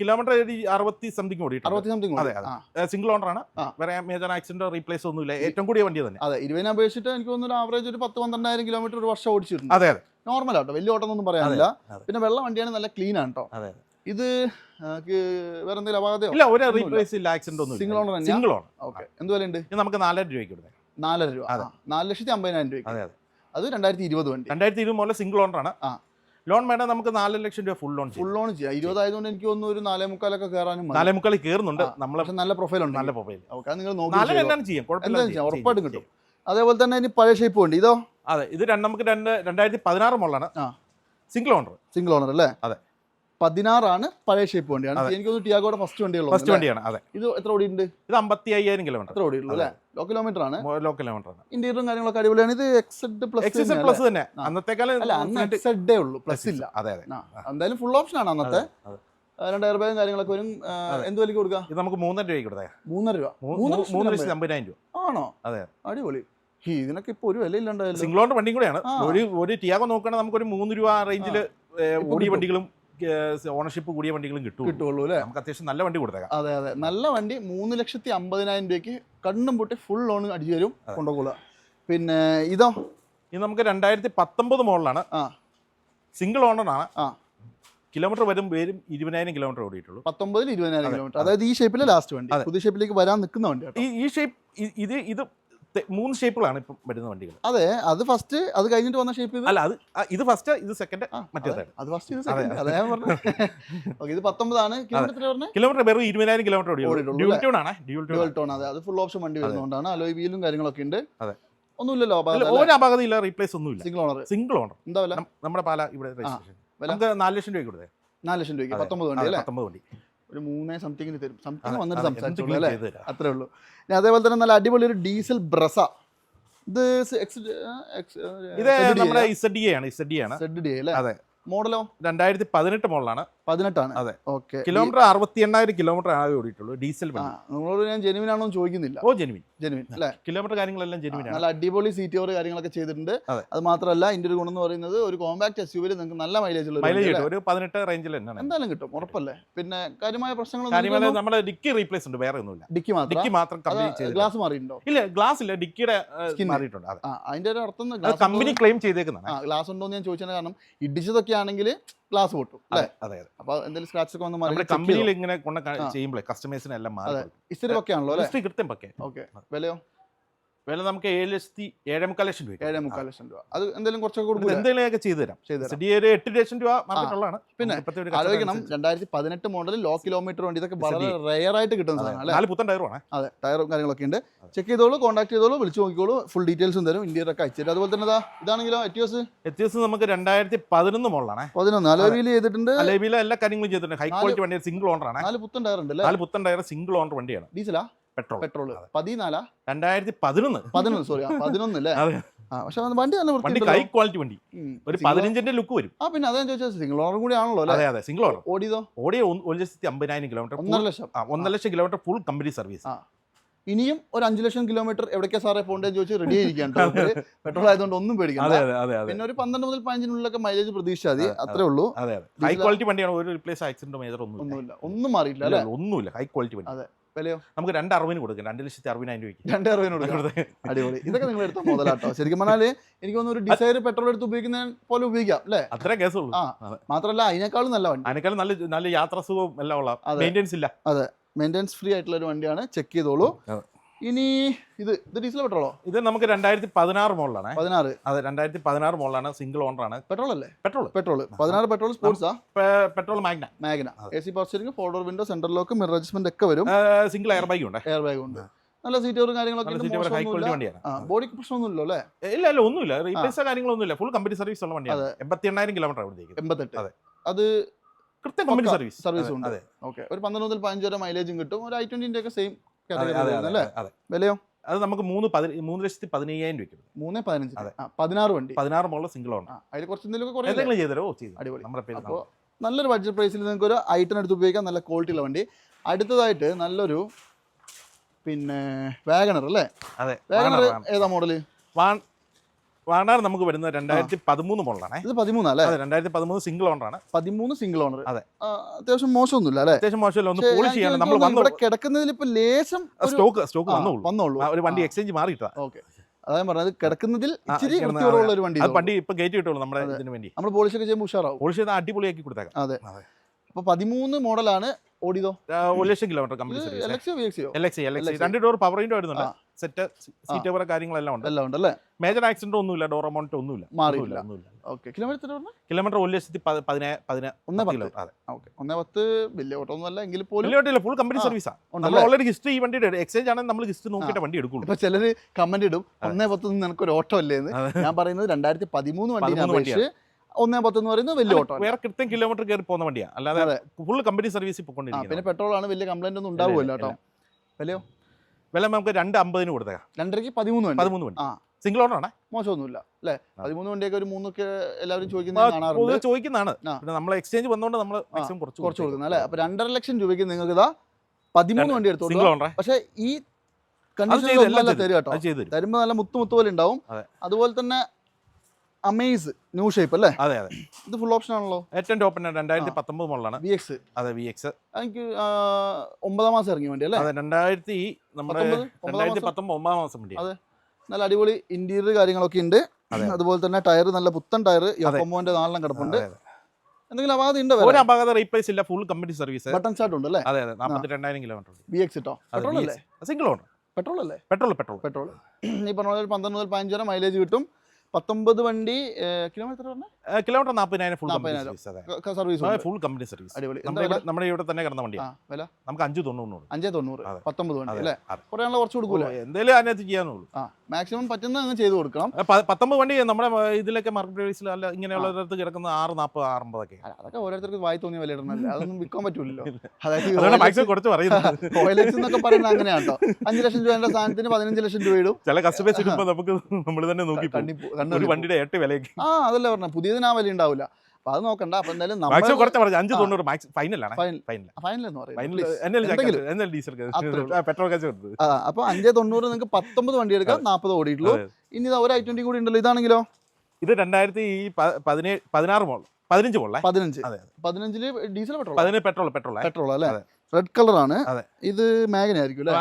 [SPEAKER 1] കിലോമീറ്റർ അറുപത്തി സംതിങ് ഓടിയിട്ടുണ്ട്.
[SPEAKER 2] അറുപത്തി സംതിങ്.
[SPEAKER 1] സിംഗിൾ ഓണർ ആണ്. വേറെ മേജർ ആക്സിഡന്റ് റീപ്ലേസ് ഒന്നുമില്ല. ഏറ്റവും കൂടിയ വണ്ടി തന്നെ.
[SPEAKER 2] അതെ ഇരുപതിനെ അപേക്ഷിച്ചിട്ട് എനിക്ക് തോന്നുന്നു ആവറേജ് ഒരു പത്ത് പന്ത്രണ്ടായിരം കിലോമീറ്റർ ഒരു വർഷം ഓടിച്ചിട്ടുണ്ട്.
[SPEAKER 1] അതെ അതെ.
[SPEAKER 2] നോർമൽ ആട്ടോ വലിയ ഓട്ടമൊന്നും പറയാനില്ല. പിന്നെ വെള്ള വണ്ടിയാണ് നല്ല ക്ലീൻ ആണ് കേട്ടോ
[SPEAKER 1] അതെ
[SPEAKER 2] ഇത് വേറെ എന്തെങ്കിലും അപാകതയോ?
[SPEAKER 1] ഇല്ല ഒരു റീപ്ലേസ് ഇല്ല ആക്സിഡന്റ് ഒന്നും
[SPEAKER 2] single owner
[SPEAKER 1] single owner
[SPEAKER 2] okay എന്ത്
[SPEAKER 1] വിലയുണ്ട്? നമുക്ക് നാലായിരം രൂപയ്ക്ക് കൊടുത്തേ
[SPEAKER 2] നാലര രൂപ.
[SPEAKER 1] അതെ.
[SPEAKER 2] നാല് ലക്ഷത്തി അമ്പതിനായിരം രൂപ
[SPEAKER 1] അതെ അതെ.
[SPEAKER 2] അത് രണ്ടായിരത്തി ഇരുപത് വണ്ടി.
[SPEAKER 1] രണ്ടായിരത്തി ഇരുപത് മുതൽ സിംഗിൾ ഓണറാണ്
[SPEAKER 2] ആ.
[SPEAKER 1] ലോൺ വേണ്ട നമുക്ക് നാല് ലക്ഷം രൂപ ഫുൾ ലോൺ
[SPEAKER 2] ഫുൾ ലോൺ ചെയ്യാം. ഇരുപതായതുകൊണ്ട് എനിക്ക് തോന്നുന്നു ഒരു നാലേ മുക്കാലൊക്കെ കയറാനും മതി.
[SPEAKER 1] നാലേ മുക്കാൽ കയറുന്നുണ്ട്
[SPEAKER 2] ആ.
[SPEAKER 1] നമ്മളെ
[SPEAKER 2] പക്ഷെ നല്ല പ്രൊഫൈൽ ഉണ്ട്.
[SPEAKER 1] നല്ല പ്രൊഫൈൽ
[SPEAKER 2] ഓക്കെ അത് നിങ്ങൾ നോക്കി
[SPEAKER 1] നാല്
[SPEAKER 2] ചെയ്യുക.
[SPEAKER 1] എന്നാണ് ചെയ്യാം. കുഴപ്പമില്ല.
[SPEAKER 2] എന്തായാലും ചെയ്യാം.
[SPEAKER 1] ചെയ്യും,
[SPEAKER 2] ഉറപ്പായിട്ടും കിട്ടും. അതേപോലെ തന്നെ ഇനി പഴയ ഷേപ്പ് ഉണ്ട്? ഇതോ?
[SPEAKER 1] അതെ ഇത് രണ്ട് നമുക്ക് രണ്ട് രണ്ടായിരത്തി പതിനാറ് മുതലാണ്
[SPEAKER 2] ആ.
[SPEAKER 1] Single owner.
[SPEAKER 2] സിംഗിൾ ഓണർ അല്ലേ?
[SPEAKER 1] അതെ.
[SPEAKER 2] പതിനാറാണ് പഴയ ഷേപ്പ് വണ്ടിയാണ്. എനിക്ക് തോന്നുന്നു ടിയാഗോയുടെ ഫസ്റ്റ് വണ്ടിയുള്ളൂ
[SPEAKER 1] ഫസ്റ്റ് വണ്ടിയാണ് അതെ.
[SPEAKER 2] ഇത് എത്ര ഓടി ഉണ്ട്
[SPEAKER 1] ഇത് അമ്പത്തി അയ്യായിരം കിലോമീറ്റർ
[SPEAKER 2] എത്ര ഓടിയുള്ളൂ അല്ലേ? ലോ കിലോമീറ്റർ ആണ്.
[SPEAKER 1] ലോ കിലോമീറ്റർ ആണ്.
[SPEAKER 2] ഇന്റീരിയറും കാര്യങ്ങളൊക്കെ അടിപൊളിയാണ്. ഇത് എക്സെഡ് പ്ലസ്
[SPEAKER 1] എക്സസ് പ്ലസ് തന്നെ.
[SPEAKER 2] അന്നത്തെ
[SPEAKER 1] അന്നത്തെക്കാളും
[SPEAKER 2] അല്ല അന്ന് എക്സെഡേ ഉള്ളൂ. പ്ലസ് ഇല്ല.
[SPEAKER 1] അതെ അതെ.
[SPEAKER 2] എന്തായാലും ഫുൾ ഓപ്ഷൻ ആണ് അന്നത്തെ. രണ്ട് എയർ ബാഗും കാര്യങ്ങളൊക്കെ വരും. എന്ത് വിലക്ക് കൊടുക്കുക
[SPEAKER 1] ഇത് നമുക്ക് മൂന്നര രൂപയ്ക്ക് കൊടുത്തേ.
[SPEAKER 2] മൂന്നര രൂപ. മൂന്ന് ലക്ഷത്തി
[SPEAKER 1] അമ്പതിനായിരം രൂപ.
[SPEAKER 2] ആണോ?
[SPEAKER 1] അതെ.
[SPEAKER 2] അടിപൊളി. ഇതിനൊക്കെ ഇപ്പൊ ഒരു വില
[SPEAKER 1] ഇല്ലാണ്ടായാലും ഓണർ വണ്ടിയും കൂടെയാണ്. ഒരു ഒരു ടിയാഗോ നോക്കുകയാണെങ്കിൽ നമുക്ക് ഒരു മൂന്ന് രൂപ റേഞ്ചിൽ
[SPEAKER 2] ഇപ്പൊ
[SPEAKER 1] ഓടിയ വണ്ടികളും ഓണർഷിപ്പ് കൂടിയ വണ്ടികളും കിട്ടും
[SPEAKER 2] കിട്ടുള്ളൂ അല്ലേ?
[SPEAKER 1] നമുക്ക് അത്യാവശ്യം നല്ല വണ്ടി കൊടുത്തേക്കാം.
[SPEAKER 2] അതെ അതെ. നല്ല വണ്ടി മൂന്ന് ലക്ഷത്തി അമ്പതിനായിരം രൂപയ്ക്ക് കണ്ണും പൊട്ടി ഫുൾ ലോൺ അടിച്ചു തരും. കൊണ്ടുപോകുക. പിന്നെ ഇതോ?
[SPEAKER 1] ഇത് നമുക്ക് രണ്ടായിരത്തി പത്തൊമ്പത് മോഡലാണ്.
[SPEAKER 2] ആ.
[SPEAKER 1] സിംഗിൾ ഓണറാണ്
[SPEAKER 2] ആ.
[SPEAKER 1] കിലോമീറ്റർ വരും വരും ഇരുപതിനായിരം കിലോമീറ്റർ ഓടിയിട്ടുള്ളൂ.
[SPEAKER 2] പത്തൊമ്പതിൽ ഇരുപതിനായിരം കിലോമീറ്റർ അതായത് ഈ ഷേപ്പിലെ ലാസ്റ്റ് വണ്ടി. പുതിയ ഷേപ്പിലേക്ക് വരാൻ നിൽക്കുന്ന വണ്ടി
[SPEAKER 1] ഈ ഷേപ്പ് ഇത് ഇത് മൂന്ന് ഷേപ്പുകളാണ് ഇപ്പം വരുന്ന വണ്ടികൾ.
[SPEAKER 2] അതെ അത് ഫസ്റ്റ് അത് കഴിഞ്ഞിട്ട് വന്ന ഷേപ്പ്
[SPEAKER 1] അല്ല അത് ഇത് ഫസ്റ്റ് ഇത് സെക്കൻഡ് മറ്റേതാണ്
[SPEAKER 2] അത് ഫസ്റ്റ് ഇത് സെക്കൻഡ് അതെ ഞാൻ പറഞ്ഞു ഓക്കെ ഇത് പത്തൊമ്പതാണ്. കിലോമീറ്റർ
[SPEAKER 1] വെറും ഇരുപതിനായിരം കിലോമീറ്റർ ഡ്യൂൾ ട്യൂൺ ആണ് ഡ്യൂൾ
[SPEAKER 2] ടോൺ അതെ. അത് ഫുൾ ഓപ്ഷൻ വണ്ടി വരുന്നതുകൊണ്ടാണ് അലോയ് വീലും കാര്യങ്ങളൊക്കെ ഉണ്ട്.
[SPEAKER 1] അതെ.
[SPEAKER 2] ഒന്നുമില്ലല്ലോ
[SPEAKER 1] ഒരു അപാകതയില്ല റീപ്ലേസ് ഒന്നുമില്ല.
[SPEAKER 2] സിംഗിൾ ഓണർ
[SPEAKER 1] സിംഗിൾ ഓണർ
[SPEAKER 2] എന്താ
[SPEAKER 1] നമ്മുടെ പാല ഇവിടെ നമുക്ക് നാല് ലക്ഷം രൂപ കൊടുത്തേ.
[SPEAKER 2] നാല് ലക്ഷം രൂപയ്ക്ക്. പത്തൊമ്പത് വണ്ടി അല്ലേ?
[SPEAKER 1] പത്തൊമ്പത് വണ്ടി.
[SPEAKER 2] ഒരു മൂന്നേ സംതിങ്ങിന് തരും. സംതിങ് വന്നിട്ട് സംസാരിച്ചോളൂ അല്ലേ. അത്രേ ഉള്ളൂ. പിന്നെ അതേപോലെ തന്നെ നല്ല അടിപൊളി ഒരു ഡീസൽ ബ്രസ. ഇത്
[SPEAKER 1] ഇത് നമ്മുടെ ഇസഡ് ആണ് ഇസഡ് അതെ.
[SPEAKER 2] മോഡലോ?
[SPEAKER 1] രണ്ടായിരത്തി പതിനെട്ട് മോഡലാണ്.
[SPEAKER 2] പതിനെട്ടാണ്.
[SPEAKER 1] അതെ.
[SPEAKER 2] ഓക്കെ.
[SPEAKER 1] കിലോമീറ്റർ അറുപത്തി എണ്ണായിരം കിലോമീറ്റർ ആണ് ഓടിയിട്ടുള്ളൂ. ഡീസൽ
[SPEAKER 2] നിങ്ങളോട് ഞാൻ ജെനുവിൻ ആണോ ചോദിക്കുന്നില്ല.
[SPEAKER 1] ഓ ജെനുവിൻ.
[SPEAKER 2] ജെനുവിൻ അല്ലേ?
[SPEAKER 1] കിലോമീറ്റർ കാര്യങ്ങളെല്ലാം ജെനുവിൻ
[SPEAKER 2] നല്ല അടിപൊളി സീറ്റ് ഓവർ കാര്യങ്ങളൊക്കെ ചെയ്തിട്ടുണ്ട്.
[SPEAKER 1] അതെ.
[SPEAKER 2] മാത്രമല്ല ഇതിന്റെ ഒരു ഗുണം എന്ന് പറയുന്നത് ഒരു കോമ്പാക്ട് എസ് യുവിൽ നിങ്ങൾക്ക് നല്ല മൈലേജ് ഉള്ള
[SPEAKER 1] മൈലേജ് കിട്ടും. ഒരു പതിനെട്ട് റേഞ്ചിൽ തന്നെയാണ്.
[SPEAKER 2] എന്തായാലും കിട്ടും. ഉറപ്പല്ലേ? പിന്നെ കാര്യമായ പ്രശ്നങ്ങൾ
[SPEAKER 1] നമ്മുടെ ഡിക്കി റീപ്ലേസ് ഉണ്ട്. വേറെ ഒന്നുമില്ല.
[SPEAKER 2] ഡിക്കി മാത്രം?
[SPEAKER 1] ഡിക്കി മാത്രം
[SPEAKER 2] ഗ്ലാസ് മാറിയിട്ടുണ്ടോ?
[SPEAKER 1] ഇല്ല ഗ്ലാസ് ഇല്ല. ഡിക്കിയുടെ
[SPEAKER 2] സ്കിൻ
[SPEAKER 1] മാറിയിട്ടുണ്ട്. അതെ.
[SPEAKER 2] അതിന്റെ ഒരു അർത്ഥം
[SPEAKER 1] കമ്പനി ക്ലെയിം ചെയ്തേക്കുന്നതാണ്.
[SPEAKER 2] ഗ്ലാസ് ഉണ്ടോ എന്ന് ഞാൻ ചോദിച്ചത് കാരണം ഇടിച്ചതൊക്കെ ആണെങ്കിൽ ഗ്ലാസ് പൊട്ടും
[SPEAKER 1] അതെ അതെ അപ്പോൾ
[SPEAKER 2] അപ്പൊ എന്തെങ്കിലും സ്ക്രാച്ച് ഒക്കെ വന്ന്
[SPEAKER 1] കമ്പനിയിൽ ഇങ്ങനെ കൊണ്ട്. ചെയ്യുമ്പോഴേ
[SPEAKER 2] കസ്റ്റമേഴ്സിനെല്ലാം. ഇസ്തിരി ഒക്കെ ആണല്ലോ അല്ലേ?
[SPEAKER 1] കൃത്യം പക്കേ
[SPEAKER 2] ഓക്കെ. വിലയോ?
[SPEAKER 1] വില നമുക്ക് ഏഴ് ലക്ഷത്തി ഏഴേ മുക്കാൽ ലക്ഷം രൂപ
[SPEAKER 2] ഏഴേ മുക്കാൽ ലക്ഷം രൂപ. അത് എന്തെങ്കിലും കുറച്ചൊക്കെ കൊടുക്കും
[SPEAKER 1] എന്തെങ്കിലുമൊക്കെ ചെയ്തു തരാം.
[SPEAKER 2] ചെയ്തു
[SPEAKER 1] ഒരു എട്ട് ലക്ഷം രൂപ മാർക്കറ്റുള്ളതാണ്
[SPEAKER 2] പിന്നെ ആലോചിക്കണം രണ്ടായിരത്തി പതിനെട്ട് മോഡൽ ലോ കിലോമീറ്റർ വണ്ടി ഇതൊക്കെ വളരെ റെയർ ആയിട്ട് കിട്ടുന്ന സാധനം അല്ലേ
[SPEAKER 1] നാല് പുത്തൻ ടയറുമാണ്
[SPEAKER 2] അതെ ടയറും കാര്യങ്ങളൊക്കെ ഉണ്ട്. ചെക്ക് ചെയ്തോളൂ കോൺടാക്ട് ചെയ്തോളൂ വിളിച്ചു നോക്കിക്കോളൂ ഫുൾ ഡീറ്റെയിൽസും തരും ഇന്ത്യയിൽ ഒക്കെ അയച്ചു തരും. അതുപോലെ തന്നെ ഇതാ ഇതാണെങ്കിലോ എറ്റിയോസ്
[SPEAKER 1] എത്തിയസ് നമുക്ക് രണ്ടായിരത്തി പതിനൊന്ന് മോഡലാണ്
[SPEAKER 2] പതിനൊന്ന്. അലോവിയിൽ ചെയ്തിട്ടുണ്ട്.
[SPEAKER 1] അലേബിയിലെ എല്ലാ കാര്യങ്ങളും ചെയ്തിട്ടുണ്ട്. ഹൈ ക്വാളിറ്റി വണ്ടി സിംഗിൾ ഓണർ ആണ്.
[SPEAKER 2] നാല് പുത്തൻ ടയർ ഉണ്ട്
[SPEAKER 1] നാല് പുത്തൻ ടയർ സിംഗിൾ ഓണർ വണ്ടിയാണ്.
[SPEAKER 2] ഡീസലാ
[SPEAKER 1] പെട്രോൾ.
[SPEAKER 2] പെട്രോൾ പതിനാലാ?
[SPEAKER 1] രണ്ടായിരത്തി പതിനൊന്ന്
[SPEAKER 2] പതിനൊന്ന് സോറി പതിനൊന്ന് അല്ലേ പക്ഷെ വണ്ടി നല്ല
[SPEAKER 1] വണ്ടി ഹൈ ക്വാളിറ്റി വണ്ടി. ഒരു പതിനഞ്ചിന്റെ ലുക്ക് വരും.
[SPEAKER 2] ആ പിന്നെ അതാ ചോദിച്ചാൽ സിംഗിൾ ഓണർ കൂടി ആണല്ലോ
[SPEAKER 1] അതെ അതെ സിംഗിൾ ഓണർ
[SPEAKER 2] ഓടിയതോ?
[SPEAKER 1] ഓടിയ ഒരു ലക്ഷത്തി അമ്പതിനായിരം കിലോമീറ്റർ
[SPEAKER 2] ഒന്നര ലക്ഷം.
[SPEAKER 1] ഒന്നര ലക്ഷം കിലോമീറ്റർ ഫുൾ കമ്പനി സർവീസ്
[SPEAKER 2] ഇനിയും ഒരു അഞ്ചു ലക്ഷം കിലോമീറ്റർ എവിടേക്കാ സാറേ പോകേണ്ടത് ചോദിച്ച് റെഡി ആയിരിക്കാം പെട്രോൾ ആയതുകൊണ്ട് ഒന്നും
[SPEAKER 1] അതെ
[SPEAKER 2] പിന്നെ ഒരു പന്ത്രണ്ട് മുതൽ പതിനഞ്ചിനുള്ളിലൊക്കെ മൈലേജ് പ്രതീക്ഷിച്ചാൽ മതി. അത്രേ ഉള്ളൂ.
[SPEAKER 1] ഹൈ ക്വാളിറ്റി വണ്ടിയാണ്. ഒരു റിപ്ലേസ് ആക്സിഡന്റ് മേജർ ഒന്നും
[SPEAKER 2] ഒന്നുമില്ല. ഒന്നും മാറിയിട്ടില്ല അല്ലേ?
[SPEAKER 1] ഒന്നുമില്ല. ഹൈ ക്വാളിറ്റി വണ്ടി.
[SPEAKER 2] അതെ. വിലയോ?
[SPEAKER 1] നമുക്ക് രണ്ട് അറുപതിന് കൊടുക്കാം. രണ്ട് ലക്ഷത്തി അറുപതിനായിരം രൂപയ്ക്ക്.
[SPEAKER 2] രണ്ട് അറുപതിന് കൊടുക്കാം. അടിപൊളി. ഇതൊക്കെ നിങ്ങൾ എടുത്ത മുതലാട്ടോ. ശരിക്കും പറഞ്ഞാൽ എനിക്ക് തോന്നുന്നു ഒരു ഡിസൈർ പെട്രോൾ എടുത്ത് ഉപയോഗിക്കുന്ന പോലെ ഉപയോഗിക്കാം അല്ലേ?
[SPEAKER 1] അത്ര കേസുള്ളൂ
[SPEAKER 2] ആ. മാത്രമല്ല അതിനേക്കാളും നല്ല വണ്ടി.
[SPEAKER 1] അതിനേക്കാളും നല്ല നല്ല യാത്രാസുഖവും എല്ലാം ഉള്ള
[SPEAKER 2] അതെ.
[SPEAKER 1] ഇല്ല.
[SPEAKER 2] അതെ. മെയിന്റെനൻസ് ഫ്രീ ആയിട്ടുള്ള ഒരു വണ്ടിയാണ്. ചെക്ക് ചെയ്തോളൂ. ഇനി ഇത് ഇത് ഡീസൽ പെട്രോളോ?
[SPEAKER 1] ഇത് നമുക്ക് രണ്ടായിരത്തി പതിനാറ് മോളിലാണ്
[SPEAKER 2] പതിനാറ്.
[SPEAKER 1] അതെ രണ്ടായിരത്തി പതിനാറ് മോളിലാണ് സിംഗിൾ ഓണറാണ്
[SPEAKER 2] പെട്രോൾ അല്ലേ
[SPEAKER 1] പെട്രോൾ
[SPEAKER 2] പെട്രോൾ പതിനാറ് petrol സ്പോർട്സാ
[SPEAKER 1] petrol Magna.
[SPEAKER 2] Magna. A C power steering four door window central lock mirror adjustment ഒക്കെ വരും.
[SPEAKER 1] സിംഗിൾ എയർ ബാഗ് ഉണ്ട്.
[SPEAKER 2] എയർ ബാഗ് ഉണ്ട് നല്ല സീറ്റുകളും കാര്യങ്ങളൊക്കെ ബോഡിക്ക് പ്രശ്നമൊന്നുമില്ലല്ലോ അല്ലേ?
[SPEAKER 1] ഇല്ല ഇല്ല ഒന്നുമില്ല. റീപ്ലേസ് കാര്യങ്ങളൊന്നുമില്ല. ഫുൾ കമ്പനി സർവീസ് ഉള്ള വണ്ടിയാണ്. എൺപത്തി എണ്ണായിരം കിലോമീറ്റർ അവിടെ
[SPEAKER 2] എൺപത്തെട്ട്.
[SPEAKER 1] അതെ.
[SPEAKER 2] അത്
[SPEAKER 1] കൃത്യം കമ്പനി സർവീസ്
[SPEAKER 2] സർവീസ് ഉണ്ട്. ഓക്കെ ഒരു പന്ത്രണ്ട് മുതൽ പതിനഞ്ച് വരെ മൈലേജും കിട്ടും. ഒരു ഐ ട്വന്റിന്റെ ഒക്കെ സെയിം വിലയോ?
[SPEAKER 1] അത് നമുക്ക് മൂന്ന് മൂന്ന് ലക്ഷത്തി പതിനയ്യായിരം രൂപയ്ക്ക്
[SPEAKER 2] മൂന്ന് പതിനഞ്ച്
[SPEAKER 1] അതെ.
[SPEAKER 2] പതിനാറ് വണ്ടി.
[SPEAKER 1] പതിനാറ് മോളിൽ സിംഗിൾ
[SPEAKER 2] ആ അതിൽ കുറച്ച് എന്തെങ്കിലും
[SPEAKER 1] ചെയ്തോ ചെയ്തു.
[SPEAKER 2] അടിപൊളി.
[SPEAKER 1] നമ്മുടെ പേര്
[SPEAKER 2] അപ്പോൾ നല്ലൊരു ബഡ്ജറ്റ് പ്രൈസിൽ നിങ്ങൾക്ക് ഒരു ഐറ്റം എടുത്ത് ഉപയോഗിക്കാം. നല്ല ക്വാളിറ്റി ഉള്ള വണ്ടി. അടുത്തതായിട്ട് നല്ലൊരു പിന്നെ വാഗണർ അല്ലേ?
[SPEAKER 1] അതെ
[SPEAKER 2] വാഗണർ
[SPEAKER 1] വാഗണർ
[SPEAKER 2] ഏതാ മോഡൽ
[SPEAKER 1] വാൺ വാഗണർ നമുക്ക് വരുന്നത് രണ്ടായിരത്തി പതിമൂന്ന് മോളാണ്
[SPEAKER 2] ഇത് പതിമൂന്നാ അല്ലേ?
[SPEAKER 1] അതെ രണ്ടായിരത്തി പതിമൂന്ന് സിംഗിൾ ഓണറാണ്
[SPEAKER 2] പതിമൂന്ന് സിംഗിൾ ഓണർ
[SPEAKER 1] അതെ.
[SPEAKER 2] അത്യാവശ്യം മോശമൊന്നുമില്ല അല്ലേ?
[SPEAKER 1] അത്യാവശ്യം മോശമല്ല ഒന്ന് പോളിഷ് ചെയ്യണം നമ്മൾ വന്നു
[SPEAKER 2] ഇവിടെ കിടക്കുന്നതിൽ ഇപ്പൊ ലേശം
[SPEAKER 1] സ്റ്റോക്ക് സ്റ്റോക്ക്
[SPEAKER 2] വന്നോളൂ
[SPEAKER 1] വന്നോളൂ ഒരു വണ്ടി എക്സ്ചേഞ്ച് മാറിയിട്ടാ
[SPEAKER 2] ഓക്കെ. അതായത് പറഞ്ഞത് കിടക്കുന്നതിൽ ഇച്ചിരി വൃത്തിയോടുള്ള ഒരു വണ്ടി
[SPEAKER 1] വണ്ടി ഇപ്പൊ ഗേറ്റ് കിട്ടുള്ളൂ നമ്മുടെ. ഇതിന് വേണ്ടി.
[SPEAKER 2] നമ്മൾ പോളിഷ് ഒക്കെ ചെയ്യുമ്പോൾ ഉഷാറാവും.
[SPEAKER 1] പോളിഷ് ചെയ്ത് അടിപൊളിയാക്കി കൊടുത്തേക്കാം.
[SPEAKER 2] അതെ. അപ്പൊ പതിമൂന്ന് മോഡലാണ് ഓടിയതോ?
[SPEAKER 1] ഒരു ലക്ഷം കിലോമീറ്റർ കമ്പനി രണ്ട് ഡോർ പവർ വിൻഡോ വരുന്നുണ്ട്
[SPEAKER 2] ആ.
[SPEAKER 1] സെറ്റ് സീറ്റ് പോലെ കാര്യങ്ങളെല്ലാം ഉണ്ട്.
[SPEAKER 2] എല്ലാം ഉണ്ട് അല്ലേ
[SPEAKER 1] മേജർ ആക്സിഡന്റ് ഒന്നുമില്ല ഡോർ അമൗണ്ട് ഒന്നുമില്ല.
[SPEAKER 2] മാറിയില്ല.
[SPEAKER 1] ഒന്നുമില്ല.
[SPEAKER 2] ഓക്കെ കിലോമീറ്റർ
[SPEAKER 1] കിലോമീറ്റർ ഒരു ലക്ഷത്തി
[SPEAKER 2] ഒന്നേ
[SPEAKER 1] പത്ത്
[SPEAKER 2] പത്ത്.
[SPEAKER 1] കിലോ അതെ.
[SPEAKER 2] ഓക്കെ ഒന്നേ പത്ത് വലിയ ഓട്ടോ ഒന്നും അല്ല എങ്കിൽ പോലും
[SPEAKER 1] വലിയ ഫുൾ കമ്പനി സർവീസാണ് നമ്മൾ ഓൾറെഡി ഹിസ്റ്ററി ഈ വണ്ടിയുടെ എക്സ്ചേഞ്ച് ആണെങ്കിൽ നമ്മൾ ഹിസ്റ്ററി നോക്കിയിട്ട് വണ്ടി എടുക്കുള്ളൂ.
[SPEAKER 2] ഇപ്പൊ ചിലര് കമന്റ് ഇടും ഒന്നേ പത്ത് നിനക്ക് ഒരു ഓട്ടോ അല്ലേ എന്ന് ഞാൻ പറയുന്നത് രണ്ടായിരത്തി പതിമൂന്ന് വണ്ടി
[SPEAKER 1] പതിമൂന്ന്
[SPEAKER 2] അപേക്ഷിച്ച് ഒന്നേ പത്ത് എന്ന് പറയുന്നത് വലിയ ഓട്ടോ
[SPEAKER 1] വേറെ കൃത്യം കിലോമീറ്റർ കയറി പോകുന്ന വണ്ടിയാണ് അല്ലാതെ ഫുൾ കമ്പനി സർവീസ് പോയിക്കൊണ്ടിരിക്കുന്നത്
[SPEAKER 2] പിന്നെ പെട്രോൾ ആണ് വലിയ കംപ്ലൈന്റ് ഒന്നും ഉണ്ടാവുമല്ലോ കേട്ടോ. വിലയോ
[SPEAKER 1] വില നമുക്ക് രണ്ട് അമ്പതിന് കൊടുത്തേക്കാം.
[SPEAKER 2] രണ്ടരയ്ക്ക് പതിമൂന്ന് വണ്ടി.
[SPEAKER 1] പതിമൂന്ന് വണ്ടി.
[SPEAKER 2] ആ.
[SPEAKER 1] സിംഗിൾ ഓണർ ആണ്?
[SPEAKER 2] മോശമൊന്നുമില്ല. അല്ലേ. പതിമൂന്ന് വണ്ടിയൊക്കെ ഒരു മൂന്നൊക്കെ എല്ലാവരും ചോദിക്കുന്നത്
[SPEAKER 1] ചോദിക്കുന്നതാണ്. പിന്നെ നമ്മൾ എക്സ്ചേഞ്ച് വന്നുകൊണ്ട് നമ്മൾ മാക്സിമം കുറച്ച്
[SPEAKER 2] കുറച്ച് കൊടുക്കുന്നത് അല്ലേ? അപ്പൊ രണ്ടര ലക്ഷം രൂപയ്ക്ക് നിങ്ങൾക്ക് ഇതാ പതിമൂന്ന് വണ്ടി എടുത്തോളൂ പക്ഷേ ഈ കണ്ടീഷൻ. തരും കേട്ടോ.
[SPEAKER 1] തരുമ്പോ
[SPEAKER 2] തരുമ്പോൾ നല്ല മുത്തു മുത്തു പോലെ ഉണ്ടാവും.
[SPEAKER 1] അതെ.
[SPEAKER 2] അതുപോലെ തന്നെ അമേസ് ന്യൂ ഷേപ്പ് അല്ലേ?
[SPEAKER 1] അതെ അതെ.
[SPEAKER 2] ഇത് ഫുൾ ഓപ്ഷൻ ആണല്ലോ.
[SPEAKER 1] ഏറ്റവും ടോപ്പ് രണ്ടായിരത്തി പത്തൊമ്പത് മോഡലാണ്
[SPEAKER 2] വി എക്സ്
[SPEAKER 1] അതെ വി എക്സ്
[SPEAKER 2] എനിക്ക് ഒമ്പതാം മാസം ഇറങ്ങി വേണ്ടി അല്ലേ?
[SPEAKER 1] അതെ രണ്ടായിരത്തി നമ്മുടെ
[SPEAKER 2] പത്തൊമ്പത്? ഒമ്പതാം
[SPEAKER 1] രണ്ടായിരത്തി
[SPEAKER 2] മാസം?
[SPEAKER 1] പത്തൊമ്പത് ഒമ്പതാം മാസം വേണ്ടി
[SPEAKER 2] അതെ. നല്ല അടിപൊളി ഇന്റീരിയർ കാര്യങ്ങളൊക്കെ ഉണ്ട്. അതുപോലെ തന്നെ ടയർ നല്ല പുത്തൻ ടയർ യോക്കോമോന്റെ നാലെണ്ണം കിടപ്പുണ്ട്. എന്തെങ്കിലും അപാകത ഉണ്ട്
[SPEAKER 1] ഒരു അപകട റീപ്ലേസ് ഇല്ല full company service
[SPEAKER 2] button start ഉണ്ട് അല്ലേ?
[SPEAKER 1] അതെ അതെ. നാൽപ്പത്തി രണ്ടായിരം കിലോമീറ്റർ
[SPEAKER 2] ബി എക്സ് ഇട്ടോ? പെട്രോൾ അല്ലേ
[SPEAKER 1] സിംഗിൾ ഓണർ
[SPEAKER 2] പെട്രോൾ അല്ലേ
[SPEAKER 1] പെട്രോൾ പെട്രോൾ
[SPEAKER 2] പെട്രോൾ ഈ പറഞ്ഞ പോലെ പന്ത്രണ്ട് മുതൽ പതിനഞ്ച് വരെ മൈലേജ് കിട്ടും. പത്തൊമ്പത് വണ്ടി കിലോമീറ്റർ
[SPEAKER 1] കിലോമീറ്റർ നാൽപ്പതിനായിരം full service full company service
[SPEAKER 2] അടിപൊളി.
[SPEAKER 1] നമ്മുടെ ഇവിടെ- തന്നെ കിടന്ന
[SPEAKER 2] വണ്ടി
[SPEAKER 1] വണ്ടിയാണ്
[SPEAKER 2] വില?
[SPEAKER 1] നമുക്ക് അഞ്ച് തൊണ്ണൂറ്
[SPEAKER 2] അഞ്ചേ തൊണ്ണൂറ്. പത്തൊമ്പത് വണ്ടി അല്ലേ. കുറേ കുറച്ച് കൊടുക്കൂല?
[SPEAKER 1] എന്തെങ്കിലും അതിനകത്ത്
[SPEAKER 2] ചെയ്യാനുള്ളൂ മാക്സിമം പറ്റുന്ന അങ്ങ് ചെയ്ത് കൊടുക്കണം.
[SPEAKER 1] പത്തൊമ്പത് വണ്ടി നമ്മുടെ ഇതിലൊക്കെ മാർക്കറ്റ് പ്രൈസിൽ അല്ല ഇങ്ങനെയുള്ളവരടുത്ത് കിടക്കുന്ന ആറ് നാൽപ്പത്
[SPEAKER 2] ആറമ്പതൊക്കെ അതൊക്കെ ഓരോരുത്തർക്ക് വായി തോന്നിയ വില ഇടണല്ലേ അതൊന്നും വിൽക്കാൻ പറ്റൂലല്ലോ.
[SPEAKER 1] അതായത് മാക്സിമം കുറച്ച് പറയുന്നത്.
[SPEAKER 2] ഓയിലക്സ് എന്നൊക്കെ പറയുന്നത് അങ്ങനെയാണ് കേട്ടോ. അഞ്ച് ലക്ഷം രൂപയുടെ സാധനത്തിന് പതിനഞ്ച് ലക്ഷം രൂപ ഇടും.
[SPEAKER 1] ചില കസ്റ്റമേഴ്സ് നമുക്ക് നമ്മൾ തന്നെ നോക്കി ഒരു വണ്ടിയുടെ എട്ട് വിലയ്ക്ക്.
[SPEAKER 2] ആ അതല്ലേ പറഞ്ഞ. പുതിയതിന് ആ വില ഉണ്ടാവില്ല. അപ്പൊ അത് നോക്കണ്ട. അപ്പൊ എന്തായാലും
[SPEAKER 1] മാക്സിമം കുറച്ച് പറഞ്ഞു അഞ്ച്. തൊണ്ണൂറ് മാക്സ് ഫൈനലാണ്.
[SPEAKER 2] ഫൈനൽ. എന്ന് പറയും
[SPEAKER 1] ഡീസൽ പെട്രോൾ കാശ് കൊടുത്തത്.
[SPEAKER 2] ആ അപ്പൊ അഞ്ച് തൊണ്ണൂറ് നിങ്ങൾക്ക് പത്തൊമ്പത് വണ്ടി എടുക്കാം നാൽപ്പത് ഓടിയിട്ടുള്ളൂ. ഇനി ഇതാ ഒരു ഐ ട്വന്റി കൂടി ഉണ്ടല്ലോ. ഇതാണെങ്കിലോ?
[SPEAKER 1] ഇത് രണ്ടായിരത്തി പതിനേഴ് പതിനാറ് മോൾ പതിനഞ്ച് മോളെ
[SPEAKER 2] പതിനഞ്ച്. പതിനഞ്ചിൽ ഡീസൽ പെട്രോൾ
[SPEAKER 1] പതിനേഴ് പെട്രോൾ പെട്രോൾ
[SPEAKER 2] പെട്രോൾ അല്ലേ? റെഡ് കളർ ആണ്.
[SPEAKER 1] അതെ.
[SPEAKER 2] ഇത് മാഗന ആയിരിക്കും അല്ലേ?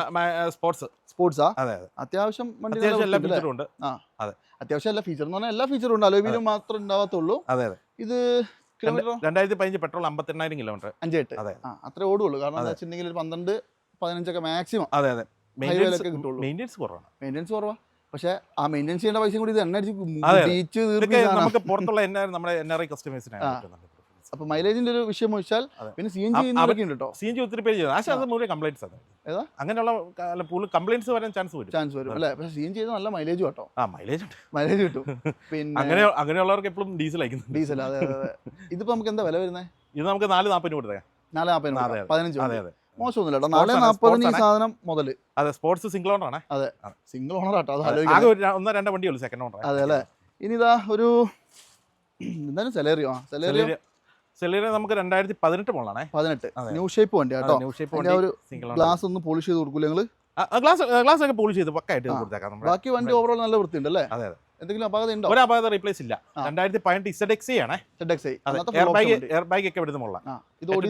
[SPEAKER 1] സ്പോർട്സ്.
[SPEAKER 2] സ്പോർട്സാ.
[SPEAKER 1] അതെ അതെ.
[SPEAKER 2] അത്യാവശ്യം
[SPEAKER 1] അത്യാവശ്യം എല്ലാ
[SPEAKER 2] ഫീച്ചർ എന്ന് പറഞ്ഞാൽ എല്ലാ ഫീച്ചറും ഉണ്ട്. അലോവിയിലും മാത്രം ഉണ്ടാവാത്തുള്ളൂ.
[SPEAKER 1] അതെ അതെ.
[SPEAKER 2] ഇത്
[SPEAKER 1] രണ്ടായിരത്തി പതിനഞ്ച് പെട്രോൾ അമ്പത്തെണ്ണായിരം കിലോമീറ്റർ
[SPEAKER 2] അഞ്ചെട്ട്
[SPEAKER 1] അതെ.
[SPEAKER 2] അത്രേ ഓടുള്ളൂ. കാരണം എന്താ. വെച്ചിട്ടുണ്ടെങ്കിൽ ഒരു പന്ത്രണ്ട് പതിനഞ്ചൊക്കെ മാക്സിമം
[SPEAKER 1] അതെ അതെ. മെയിന്റെനൻസ് കുറവാണ്.
[SPEAKER 2] മെയിന്റെനൻസ് കുറവാ. പക്ഷെ ആ മെയിന്റെനൻസ് ചെയ്യേണ്ട പൈസ കൂടി ഇത് എണ്ണ അടിച്ച്
[SPEAKER 1] നമുക്ക് പുറത്തുള്ള നമ്മുടെ എൻ ആർ ഐ കസ്റ്റമേഴ്സിനാണ്.
[SPEAKER 2] അപ്പൊ മൈലേജിന്റെ ഒരു വിഷയം
[SPEAKER 1] ചോദിച്ചാൽ
[SPEAKER 2] പിന്നെ സി എൻ ജി കേട്ടോ.
[SPEAKER 1] സി എൻ ജി ഒത്തിരി പേര് അത് മുഴുവൻ കംപ്ലൈന്റ്സ് ആണ്.
[SPEAKER 2] ഏതാ?
[SPEAKER 1] അങ്ങനെയുള്ള കംപ്ലൈന്റ്സ് വരാൻ ചാൻസ് വരും.
[SPEAKER 2] ചാൻസ് വരും അല്ലേ? പക്ഷെ സി എൻ ജി ചെയ്ത് നല്ല മൈലേജ് കേട്ടോ.
[SPEAKER 1] ആ മൈലേജ് ഉണ്ട്.
[SPEAKER 2] മൈലേജ് കിട്ടും. പിന്നെ
[SPEAKER 1] അങ്ങനെ അങ്ങനെയുള്ളവർക്ക് എപ്പോഴും ഡീസൽ അയക്കുന്നു
[SPEAKER 2] ഡീസൽ അതെ അതെ അതെ. ഇതിപ്പോ നമുക്ക് എന്താ വില വരുന്നത്
[SPEAKER 1] ഇത് നമുക്ക് നാല് രൂപ കൊടുത്തേ
[SPEAKER 2] നാല് നാൽപ്പതിന്
[SPEAKER 1] അതെ, അതെ.
[SPEAKER 2] പതിനഞ്ച്
[SPEAKER 1] അതെ. അതെ.
[SPEAKER 2] മോശമൊന്നുമില്ല കേട്ടോ. നാൽപ്പതിന് ഈ സാധനം മുതൽ
[SPEAKER 1] അതെ സ്പോർട്സ് സിംഗിൾ ഓണർ ആണ്.
[SPEAKER 2] സിംഗിൾ ഓണർ ആട്ടോ അത്
[SPEAKER 1] ഒന്നോ രണ്ടോ വണ്ടിയുള്ളൂ സെക്കൻഡ് ഓണർ
[SPEAKER 2] അതെ അല്ലേ? ഇനി ഇതാ ഒരു എന്തായാലും സെലേറിയോ ആ. സെലേറിയോ
[SPEAKER 1] സെല്ലിന് നമുക്ക് രണ്ടായിരത്തി പതിനെട്ട് മോളാണേ
[SPEAKER 2] പതിനെട്ട്. ന്യൂ ഷേപ്പ് വണ്ടി കേട്ടോ.
[SPEAKER 1] ന്യൂ ഷേപ്പ്
[SPEAKER 2] വണ്ടി ഒരു ഗ്ലാസ് ഒന്ന് പോളിഷ് ചെയ്ത് കൊടുക്കൂല നിങ്ങൾ?
[SPEAKER 1] ഗ്ലാസ് ഗ്ലാസ് ഒക്കെ പോളിഷ് ചെയ്ത് പക്കായിട്ട് കൊടുത്തേക്കാം
[SPEAKER 2] ബാക്കി വണ്ടി ഓവറോൾ നല്ല വൃത്തിയുണ്ട് അല്ലേ?
[SPEAKER 1] അതെ അതെ.
[SPEAKER 2] എന്തെങ്കിലും അപാകത ഉണ്ടോ?
[SPEAKER 1] ഒരു അപാകത റീപ്ലേസ് ഇല്ല. രണ്ടായിരത്തി പതിനെട്ട് ഇസഡ് എക്സ് ആണേ. എയർ ബാഗ് എയർ ബാഗ് ഒക്കെ ഇവിടുന്ന് മോള
[SPEAKER 2] ഇത്
[SPEAKER 1] ഓടി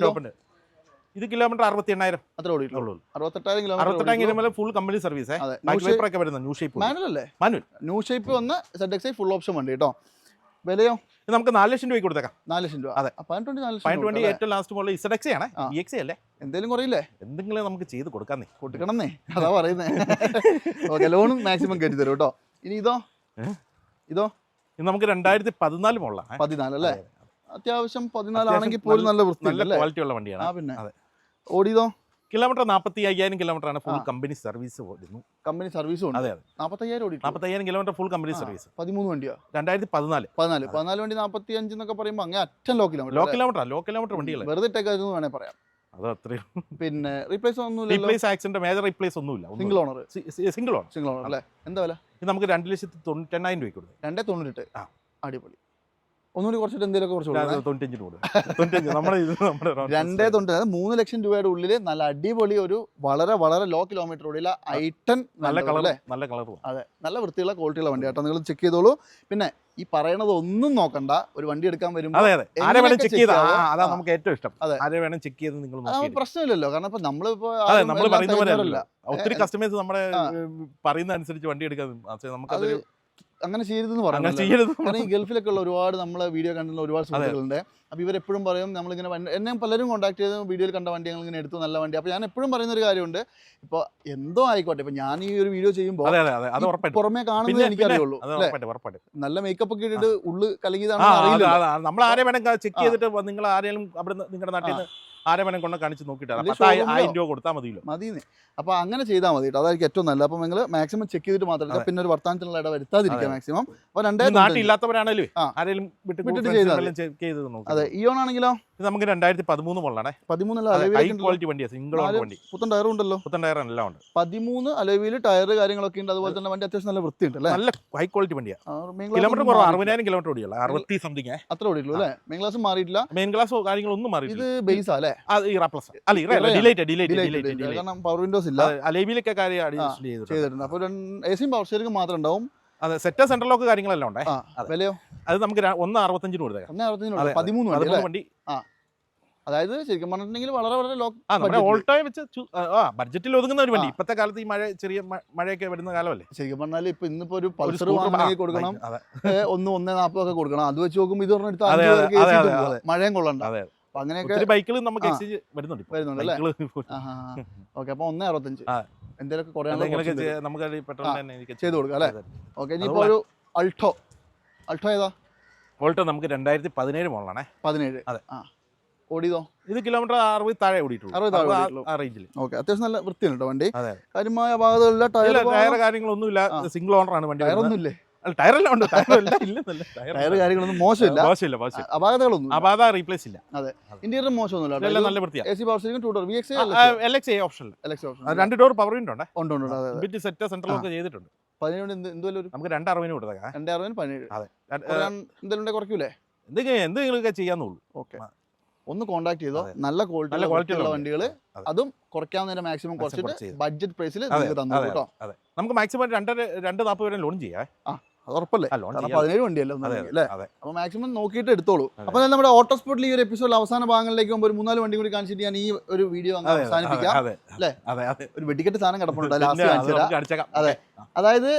[SPEAKER 1] ഇത് കിലോമീറ്റർ അറുപത്തി എണ്ണായിരം
[SPEAKER 2] അത്ര ഓടിയിട്ടുള്ളൂ.
[SPEAKER 1] ഉള്ളൂ
[SPEAKER 2] കിലോമീറ്റർ
[SPEAKER 1] അറുപത്തെട്ടായിരം
[SPEAKER 2] കിലോമീറ്റർ
[SPEAKER 1] ഫുൾ കമ്പനി സർവീസ് ഒക്കെ വരുന്ന ന്യൂ ഷേപ്പ്
[SPEAKER 2] മാനുവൽ അല്ലേ?
[SPEAKER 1] മാനുവൽ
[SPEAKER 2] ന്യൂ ഷേപ്പ് വന്ന് സെഡ് എക്സ് ഫുൾ ഓപ്ഷൻ വണ്ടി കേട്ടോ. വിലയോ?
[SPEAKER 1] നമുക്ക് നാല് ലക്ഷം രൂപയ്ക്ക് കൊടുത്തേക്കാം.
[SPEAKER 2] നാല് ലക്ഷം രൂപ.
[SPEAKER 1] അതെ.
[SPEAKER 2] പതിനെട്ട് ട്വന്റി നാല്
[SPEAKER 1] ഫൈൻ ട്വന്റി ഏറ്റവും ലാസ്റ്റ് മോഡൽ ഇസഡ് എക്സ് ആണ്. ഇ എക്സ് അല്ലേ?
[SPEAKER 2] എന്തെങ്കിലും കുറയില്ലേ?
[SPEAKER 1] എന്തെങ്കിലും നമുക്ക് ചെയ്ത് കൊടുക്കാന്നേ
[SPEAKER 2] കൊടുക്കണമെന്നേ. അതാ പറയുന്നേ. ഓക്കെ ലോണും മാക്സിമം കയറ്റി തരും കേട്ടോ ഇനി ഇതോ? ഇതോ?
[SPEAKER 1] ഇത് നമുക്ക് രണ്ടായിരത്തി പതിനാല് മോഡലാണ്
[SPEAKER 2] പതിനാല് അല്ലേ? അത്യാവശ്യം പതിനാലാണെങ്കിൽ പോലും നല്ല വൃത്തി
[SPEAKER 1] നല്ല ക്വാളിറ്റി ഉള്ള
[SPEAKER 2] ആ
[SPEAKER 1] വണ്ടിയാണ്
[SPEAKER 2] പിന്നെ.
[SPEAKER 1] അതെ.
[SPEAKER 2] ഓടിയതോ?
[SPEAKER 1] കിലോമീറ്റർ നാൽപ്പത്തി അയ്യായിരം കിലോമീറ്റർ ആണ് ഫുൾ കമ്പനി സർവീസ് വരുന്നു.
[SPEAKER 2] കമ്പനി സർവീസ് ഉണ്ട്.
[SPEAKER 1] അതെ അതെ.
[SPEAKER 2] നാൽപ്പത്തയ്യായിരം
[SPEAKER 1] ഓടി നാൽപ്പത്തയ്യായിരം കിലോമീറ്റർ ഫുൾ കമ്പനി സർവീസ്
[SPEAKER 2] പതിമൂന്ന് വണ്ടിയാ?
[SPEAKER 1] രണ്ടായിരത്തി പതിനാല്.
[SPEAKER 2] പതിനാല് പതിനാല് വണ്ടി നാൽപ്പത്തി അഞ്ച് എന്നൊക്കെ പറയുമ്പോൾ അങ്ങനെ അറ്റം low
[SPEAKER 1] low
[SPEAKER 2] kilometre
[SPEAKER 1] kilometre low kilometre വണ്ടികൾ
[SPEAKER 2] വെറുതെ ഇട്ടേക്കായിരുന്നു വേണേ പറയാം.
[SPEAKER 1] അത് അത്രയും.
[SPEAKER 2] പിന്നെ റീപ്ലേസ് ഒന്നും
[SPEAKER 1] റീപ്ലേസ് ആക്സിഡന്റ് മേജർ റീപ്ലേസ് ഒന്നുമില്ല.
[SPEAKER 2] Single owner
[SPEAKER 1] single owner
[SPEAKER 2] single owner അല്ലേ? എന്താ വില?
[SPEAKER 1] ഇത് നമുക്ക് രണ്ട് ലക്ഷത്തി തൊണ്ണൂറ്റെണ്ണായിരം രൂപയ്ക്ക് കൊടുക്കും.
[SPEAKER 2] രണ്ടേ തൊണ്ണൂറ്റെട്ട്
[SPEAKER 1] ആ.
[SPEAKER 2] അടിപൊളി. ഒന്നുകൂടി കുറച്ചിട്ട് എന്തെങ്കിലുമൊക്കെ കുറച്ച് കൊടുക്കണം
[SPEAKER 1] തൊണ്ണൂറ്റഞ്ച് രൂപ തൊണ്ണൂറ്റഞ്ച് നമ്മുടെ ഇത് നമ്മുടെ
[SPEAKER 2] രണ്ടേ തൊണ്ണൂറ് അതായത് മൂന്ന് ലക്ഷം രൂപയുടെ ഉള്ളിൽ നല്ല അടിപൊളി ഒരു വളരെ വളരെ ലോ കിലോമീറ്റർ ഉള്ളിൽ ഐട്ടൺ
[SPEAKER 1] നല്ല കളർ നല്ല കളർ
[SPEAKER 2] അതെ നല്ല വൃത്തിയുള്ള ക്വാളിറ്റിയുള്ള വണ്ടി കേട്ടോ നിങ്ങൾ ചെക്ക് ചെയ്തോളൂ. പിന്നെ ഈ പറയണത് ഒന്നും നോക്കണ്ട. ഒരു വണ്ടി എടുക്കാൻ വരുമ്പോൾ
[SPEAKER 1] ആരെ വേണം ചെക്ക് ചെയ്ത്
[SPEAKER 2] check
[SPEAKER 1] അതാ നമുക്ക് ഏറ്റവും ഇഷ്ടം. ആരെ വേണം ചെക്ക് ചെയ്ത് നിങ്ങൾ
[SPEAKER 2] പ്രശ്നമില്ലല്ലോ. കാരണം ഇപ്പൊ നമ്മളിപ്പോ
[SPEAKER 1] നമ്മൾ പറയുന്ന പോലെ ഒത്തിരി കസ്റ്റമേഴ്സ് നമ്മുടെ. പറയുന്ന അനുസരിച്ച് വണ്ടി എടുക്കാൻ നമുക്ക്
[SPEAKER 2] അങ്ങനെ
[SPEAKER 1] ചെയ്യരുതെന്ന്
[SPEAKER 2] പറഞ്ഞു ഈ ഗൾഫിലൊക്കെ ഉള്ള ഒരുപാട് നമ്മളെ വീഡിയോ കണ്ടുള്ള ഒരുപാട് സുഹൃത്തുക്കളുണ്ട്. അപ്പൊ ഇവരെപ്പോഴും പറയും നമ്മളിങ്ങനെ ഇങ്ങനെ എന്നെ പലരും കോൺടാക്ട് ചെയ്ത് വീഡിയോയിൽ കണ്ട വണ്ടി ഞങ്ങൾ ഇങ്ങനെ എടുത്തു നല്ല വണ്ടി. അപ്പൊ ഞാൻ എപ്പോഴും പറയുന്ന ഒരു കാര്യമുണ്ട്. ഇപ്പൊ എന്തോ ആയിക്കോട്ടെ ഇപ്പൊ ഞാൻ ഈ ഒരു വീഡിയോ ചെയ്യുമ്പോൾ പുറമേ കാണുന്നത് എനിക്കറിയുള്ളൂ. നല്ല മേക്കപ്പ് ഒക്കെ ഇട്ടിട്ട് ഉള്ളു
[SPEAKER 1] ആ
[SPEAKER 2] അറിയില്ല
[SPEAKER 1] നമ്മൾ ആരെ ചെക്ക്. ചെയ്തിട്ട് നിങ്ങൾ ആരെങ്കിലും അവിടെ നിങ്ങളുടെ നാട്ടിൽ നിന്ന് ആരെ വേണം കൊണ്ട് കാണിച്ച് നോക്കിയിട്ട്
[SPEAKER 2] വലിയ
[SPEAKER 1] പത്തായി
[SPEAKER 2] showroom ലോ?
[SPEAKER 1] ആയിരം രൂപ കൊടുത്താൽ മതിയല്ലോ.
[SPEAKER 2] മതിയെന്ന്. അപ്പൊ അങ്ങനെ ചെയ്താൽ മതി കേട്ടോ. അതായിരിക്കും ഏറ്റവും നല്ലത്. അപ്പൊ നിങ്ങൾ മാക്സിമം ചെക്ക് ചെയ്തിട്ട്
[SPEAKER 1] മാത്രമല്ല
[SPEAKER 2] പിന്നെ ഒരു വർത്താനത്തിനുള്ള ഇട വരുത്താതിരിക്കുക മാക്സിമം അപ്പൊ രണ്ടേ നാട്ടിലില്ലാത്തവരാണെങ്കിലും
[SPEAKER 1] ആരെങ്കിലും വിട്ട്
[SPEAKER 2] വിട്ടിട്ട്
[SPEAKER 1] ചെയ്ത്
[SPEAKER 2] അതെ. ഇയോൺ ആണെങ്കിലോ?
[SPEAKER 1] ഇത് നമുക്ക് രണ്ടായിരത്തി പതിമൂന്ന് മുതലാണേ
[SPEAKER 2] പതിമൂന്ന്
[SPEAKER 1] ക്വാളിറ്റി വണ്ടിയാണ് സിംഗിൾ വണ്ടി.
[SPEAKER 2] പുത്തൻ ടയർ ഉണ്ടല്ലോ.
[SPEAKER 1] പുത്തൻ ടയർ എല്ലാം ഉണ്ട്.
[SPEAKER 2] പതിമൂന്ന് അലവിയിൽ ടയർ കാര്യങ്ങളൊക്കെ ഉണ്ട്. അതുപോലെ തന്നെ വണ്ടി അത്യാവശ്യം നല്ല വൃത്തിയുണ്ട് അല്ലേ?
[SPEAKER 1] നല്ല ഹൈ ക്വാളിറ്റി വണ്ടിയാണ് കിലോമീറ്റർ കുറവ്. അറുപതിനായിരം കിലോമീറ്റർ ഓടിയുള്ള അറുപത്തി സംതിങ്
[SPEAKER 2] അത്ര ഓടിയുള്ളൂ അല്ലേ? മെയിൻ ക്ലാസ് മാറിയിട്ടില്ല
[SPEAKER 1] മെയിൻ ക്ലാസ് കാര്യങ്ങളൊന്നും
[SPEAKER 2] ഇത്
[SPEAKER 1] മാറിയിട്ടില്ല
[SPEAKER 2] ബേസാ അല്ലേ?
[SPEAKER 1] ഇറ പ്ലസ് അല്ല ഇറ അല്ല
[SPEAKER 2] ഇറയാണ്.
[SPEAKER 1] ഡിലേറ്റ് ഡിലേറ്റ്
[SPEAKER 2] Delay
[SPEAKER 1] ഡിലേറ്റ്
[SPEAKER 2] ഇട്ടിട്ടുണ്ട്. കാരണം പവർ വിൻഡോസ് ഇല്ല.
[SPEAKER 1] കാര്യം ചെയ്തിട്ടുണ്ട്
[SPEAKER 2] അപ്പോൾ എ സിയും പവർ മാത്രം ഉണ്ടാവും.
[SPEAKER 1] അതെ സെറ്റ് സെൻട്രൽ ലോക്ക് കാര്യങ്ങളെല്ലാം ഉണ്ടേ?
[SPEAKER 2] വിലയോ?
[SPEAKER 1] അത് നമുക്ക് ഒന്ന് അറുപത്തഞ്ചിന് കൊടുത്തേക്കാം.
[SPEAKER 2] ഒന്നേ. പതിമൂന്ന് വണ്ടി.
[SPEAKER 1] ആ.
[SPEAKER 2] അതായത് ശരിക്കും പറഞ്ഞിട്ടുണ്ടെങ്കിൽ വളരെ വളരെ ലോ
[SPEAKER 1] ആ നമ്മുടെ വെച്ച് ആ, ബഡ്ജറ്റിൽ ഒതുങ്ങുന്ന ഒരു വണ്ടി. ഇപ്പത്തെ കാലത്ത് ഈ മഴ ചെറിയ മഴയൊക്കെ വരുന്ന കാലമല്ലേ?
[SPEAKER 2] ശരിക്കും പറഞ്ഞാൽ ഇപ്പൊ ഇന്നിപ്പോ ഒരു പൾസർ
[SPEAKER 1] വാങ്ങി
[SPEAKER 2] കൊടുക്കണം. ഒന്ന് ഒന്നേ നാൽപ്പതൊക്കെ കൊടുക്കണം. അത് വെച്ച് നോക്കുമ്പോൾ ഇത് പറഞ്ഞെടുത്ത്
[SPEAKER 1] അതെ,
[SPEAKER 2] അഞ്ച്
[SPEAKER 1] അതെ,
[SPEAKER 2] പേർക്ക്
[SPEAKER 1] അതെ,
[SPEAKER 2] AC
[SPEAKER 1] അതെ,
[SPEAKER 2] ട്ട് പോവാം. മഴയും കൊള്ളണ്ട.
[SPEAKER 1] അതെ.
[SPEAKER 2] അപ്പൊ അങ്ങനെയൊക്കെ
[SPEAKER 1] ബൈക്കുകൾ നമുക്ക്. എക്സ്ചേഞ്ച് വരുന്നുണ്ട് ഇപ്പൊ.
[SPEAKER 2] വരുന്നുണ്ട് അല്ലേ?
[SPEAKER 1] ബൈക്കുകൾ
[SPEAKER 2] ഓക്കെ അപ്പൊ ഒന്നേ അറുപത്തഞ്ച്. എന്തെങ്കിലുമൊക്കെ
[SPEAKER 1] നമുക്ക്
[SPEAKER 2] ചെയ്ത് കൊടുക്കാം അല്ലേ? ഓക്കെ ഇനിയിപ്പോ ഒരു അൾട്ടോ. അൾട്ടോ ഏതാ?
[SPEAKER 1] ഓൾട്ടോ നമുക്ക് രണ്ടായിരത്തി പതിനേഴ് മോളാണേ
[SPEAKER 2] പതിനേഴ്.
[SPEAKER 1] അതെ.
[SPEAKER 2] ആ. ഓടിയതോ?
[SPEAKER 1] ഇത് കിലോമീറ്റർ അറുപത് താഴെ ഓടിയിട്ടുള്ളൂ.
[SPEAKER 2] അറുപത് താഴെ
[SPEAKER 1] റേഞ്ചിൽ
[SPEAKER 2] ഓക്കെ അത്യാവശ്യം നല്ല വൃത്തിയുണ്ട് കേട്ടോ വണ്ടി. കാര്യമായ ഭാഗത്തുള്ള ടയർ
[SPEAKER 1] കാര്യങ്ങളൊന്നുമില്ല. സിംഗിൾ ഓണർ ആണ് വണ്ടി വരുന്നത്. അല്ല ടയർ എല്ലാം ഉണ്ട്. ടയർ ഇല്ലെന്നല്ല
[SPEAKER 2] ടയർ കാര്യങ്ങളൊന്നും മോശമില്ല.
[SPEAKER 1] മോശമില്ല മോശം
[SPEAKER 2] അപാകതകളൊന്നും
[SPEAKER 1] അപാത റീപ്ലേസ് ഇല്ല. അതെ.
[SPEAKER 2] ഇന്റീരിയർ മോശമൊന്നുമില്ല
[SPEAKER 1] നല്ല വൃത്തിയാണ്
[SPEAKER 2] A C power steering two door V X
[SPEAKER 1] L X option
[SPEAKER 2] X option
[SPEAKER 1] രണ്ട് ഡോർ പവർ വിൻഡോ ഉണ്ട്?
[SPEAKER 2] ഉണ്ട് ഉണ്ട് അതെ
[SPEAKER 1] ബിറ്റ് സെറ്റ് സെൻട്രൽ ഒക്കെ ചെയ്തിട്ടുണ്ട്.
[SPEAKER 2] പതിനേഴ് എന്ത് എന്തുവല്ല ഒരു
[SPEAKER 1] നമുക്ക് രണ്ട് അറുപതിന് കൊടുത്തേക്കാം.
[SPEAKER 2] രണ്ട് അറുപതിന് പതിനേഴ്.
[SPEAKER 1] അതെ.
[SPEAKER 2] എന്തെങ്കിലും കുറയ്ക്കൂലേ?
[SPEAKER 1] എന്തെങ്കിലും എന്തെങ്കിലുമൊക്കെ ചെയ്യാന്നുള്ളൂ.
[SPEAKER 2] ഓക്കെ. ഒന്ന് കോൺടാക്ട് ചെയ്തോ? നല്ല ക്വാളിറ്റി
[SPEAKER 1] നല്ല ക്വാളിറ്റി
[SPEAKER 2] ഉള്ള വണ്ടികൾ
[SPEAKER 1] അതെ.
[SPEAKER 2] കുറയ്ക്കാവുന്നതിന്റെ മാക്സിമം കുറച്ചിട്ട്
[SPEAKER 1] കുറച്ച്
[SPEAKER 2] ബഡ്ജറ്റ് പ്രൈസിൽ നിങ്ങൾക്ക് തന്നു കേട്ടോ.
[SPEAKER 1] നമുക്ക് മാക്സിമം രണ്ടര രണ്ട് നാൽപ്പത് വരെ ലോൺ ചെയ്യാം.
[SPEAKER 2] അത് ഉറപ്പല്ലേ പതിനേഴ് വണ്ടിയല്ലേ
[SPEAKER 1] അതെ
[SPEAKER 2] അല്ലേ അപ്പൊ മാക്സിമം നോക്കിയിട്ട് എടുത്തോളൂ. അപ്പൊ നമ്മുടെ ഓട്ടോ സ്പോട്ടിൽ ഈ ഒരു എപ്പിസോഡ് അവസാന ഭാഗങ്ങളിലേക്ക് പോകുമ്പോൾ ഒരു മൂന്നാൽ വണ്ടി കൂടി കാണിച്ചിട്ട് ഞാൻ ഈ ഒരു വീഡിയോ അങ്ങ് അവസാനിപ്പിക്കാം. അല്ലേ? ഒരു വെടിക്കെട്ട് സാധനം കിടപ്പുണ്ട് ലാസ്റ്റ്
[SPEAKER 1] അത്
[SPEAKER 2] കാണിച്ചു തരാം.
[SPEAKER 1] നമുക്ക് അടിച്ചേക്കാം.
[SPEAKER 2] അതെ. അതായത്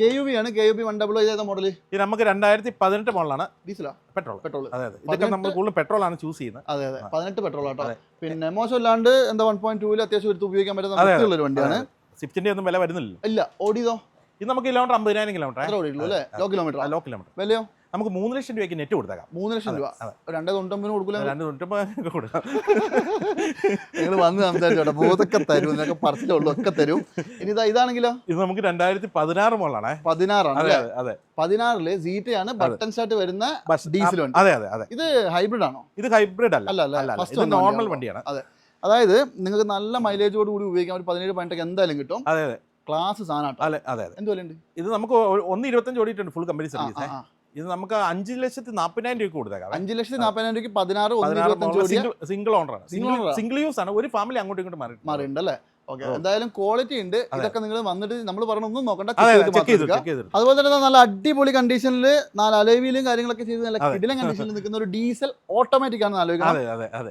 [SPEAKER 2] കെ യു ബി ആണ്. K U B one double ഏതാ മോഡൽ
[SPEAKER 1] ഇത് നമുക്ക് രണ്ടായിരത്തി പതിനെട്ട് മോഡലാണ്
[SPEAKER 2] ഡീസലാ
[SPEAKER 1] പെട്രോൾ.
[SPEAKER 2] പെട്രോൾ
[SPEAKER 1] അതെ ഇതൊക്കെ നമ്മൾ കൂടുതൽ പെട്രോൾ ആണ് ചൂസ് ചെയ്യുന്നത്.
[SPEAKER 2] അതെ അതെ. പതിനെട്ട് പെട്രോൾ ആട്ടോ.
[SPEAKER 1] പിന്നെ
[SPEAKER 2] പിന്നെ മോശമില്ലാണ്ട് എന്താ വൺ പോയിന്റ് ടൂവിൽ അത്യാവശ്യം എടുത്ത് ഉപയോഗിക്കാൻ പറ്റുന്ന ഒരു വണ്ടിയാണ്.
[SPEAKER 1] സ്വിഫ്റ്റിന്റെ ഒന്നും വില വരുന്നില്ല
[SPEAKER 2] ഇല്ല. ഓടിയതോ?
[SPEAKER 1] ഇത് നമുക്ക് കിലോമീറ്റർ അമ്പതിനായിരം കിലോമീറ്റർ
[SPEAKER 2] അല്ലേ? ലോ കിലോമീറ്റർ
[SPEAKER 1] ലോ കിലോമീറ്റർ
[SPEAKER 2] വിലയോ?
[SPEAKER 1] നമുക്ക് മൂന്ന് ലക്ഷം രൂപയ്ക്ക് നെറ്റ് കൊടുത്തേക്കാം.
[SPEAKER 2] മൂന്ന് ലക്ഷം രൂപ. രണ്ട് തൊണ്ണൂറ്റൊമ്പതിന് കൊടുക്കില്ല
[SPEAKER 1] രണ്ട് തൊണ്ണൂറ്റൊമ്പത് കൊടുക്കാം.
[SPEAKER 2] നിങ്ങൾ വന്ന് സംസാരിച്ചോട്ടെ ബോധൊക്കെ തരും. എന്നൊക്കെ പറച്ചിലുള്ളൂ ഒക്കെ തരും. ഇനി ഇതാ ഇതാണെങ്കിലോ?
[SPEAKER 1] ഇത് നമുക്ക് രണ്ടായിരത്തി പതിനാറ് മുകളിലാണേ
[SPEAKER 2] പതിനാറാണ്
[SPEAKER 1] അതെ അതെ
[SPEAKER 2] പതിനാറിൽ സീറ്റയാണ് ബട്ടൺ സ്റ്റാർട്ട് വരുന്ന
[SPEAKER 1] ബസ്
[SPEAKER 2] ഡീസൽ വണ്ടി.
[SPEAKER 1] അതെ അതെ അതെ.
[SPEAKER 2] ഇത് ഹൈബ്രിഡ് ആണോ?
[SPEAKER 1] ഇത് ഹൈബ്രിഡ് അല്ല.
[SPEAKER 2] അല്ല
[SPEAKER 1] ഇത് നോർമൽ വണ്ടിയാണ്. അതെ.
[SPEAKER 2] അതായത് നിങ്ങൾക്ക് നല്ല മൈലേജോട് കൂടി ഉപയോഗിക്കാൻ ഒരു പതിനേഴ് പതിനെട്ടൊക്കെ എന്തായാലും കിട്ടും.
[SPEAKER 1] അതെ അതെ.
[SPEAKER 2] ക്ലാസ് സാധനം
[SPEAKER 1] അതെ അതെ അതെ.
[SPEAKER 2] എന്ത്
[SPEAKER 1] ഇത് നമുക്ക് ഒന്ന് ഇരുപത്തഞ്ച് ഓടിയിട്ടുണ്ട് ഫുൾ കമ്പനി സർവീസ്. ഇത് നമുക്ക് അഞ്ച് ലക്ഷത്തി നാൽപ്പതിനായിരം രൂപ കൊടുത്തേക്കാം
[SPEAKER 2] അഞ്ച് ലക്ഷത്തി നാൽപ്പതിനായിരം രൂപയ്ക്ക് പതിനാറ്
[SPEAKER 1] സിംഗിൾ ഓണർ? സിംഗിൾ യൂസ് ആണ്. ഒരു ഫാമിലി അങ്ങോട്ടും ഇങ്ങോട്ടും മാറി
[SPEAKER 2] മാറിയിട്ടുണ്ട് അല്ലേ? ഓക്കെ. എന്തായാലും ക്വാളിറ്റി ഉണ്ട്. ഇതൊക്കെ നിങ്ങൾ വന്നിട്ട് നമ്മൾ പറഞ്ഞ ഒന്നും നോക്കണ്ട. അതുപോലെ തന്നെ നല്ല അടിപൊളി കണ്ടീഷനിൽ നാല് അലവിയിലും കാര്യങ്ങളൊക്കെ ചെയ്ത് നല്ല കിടിലം കണ്ടീഷനിൽ നിൽക്കുന്ന ഒരു ഡീസൽ ഓട്ടോമാറ്റിക്
[SPEAKER 1] ആണ്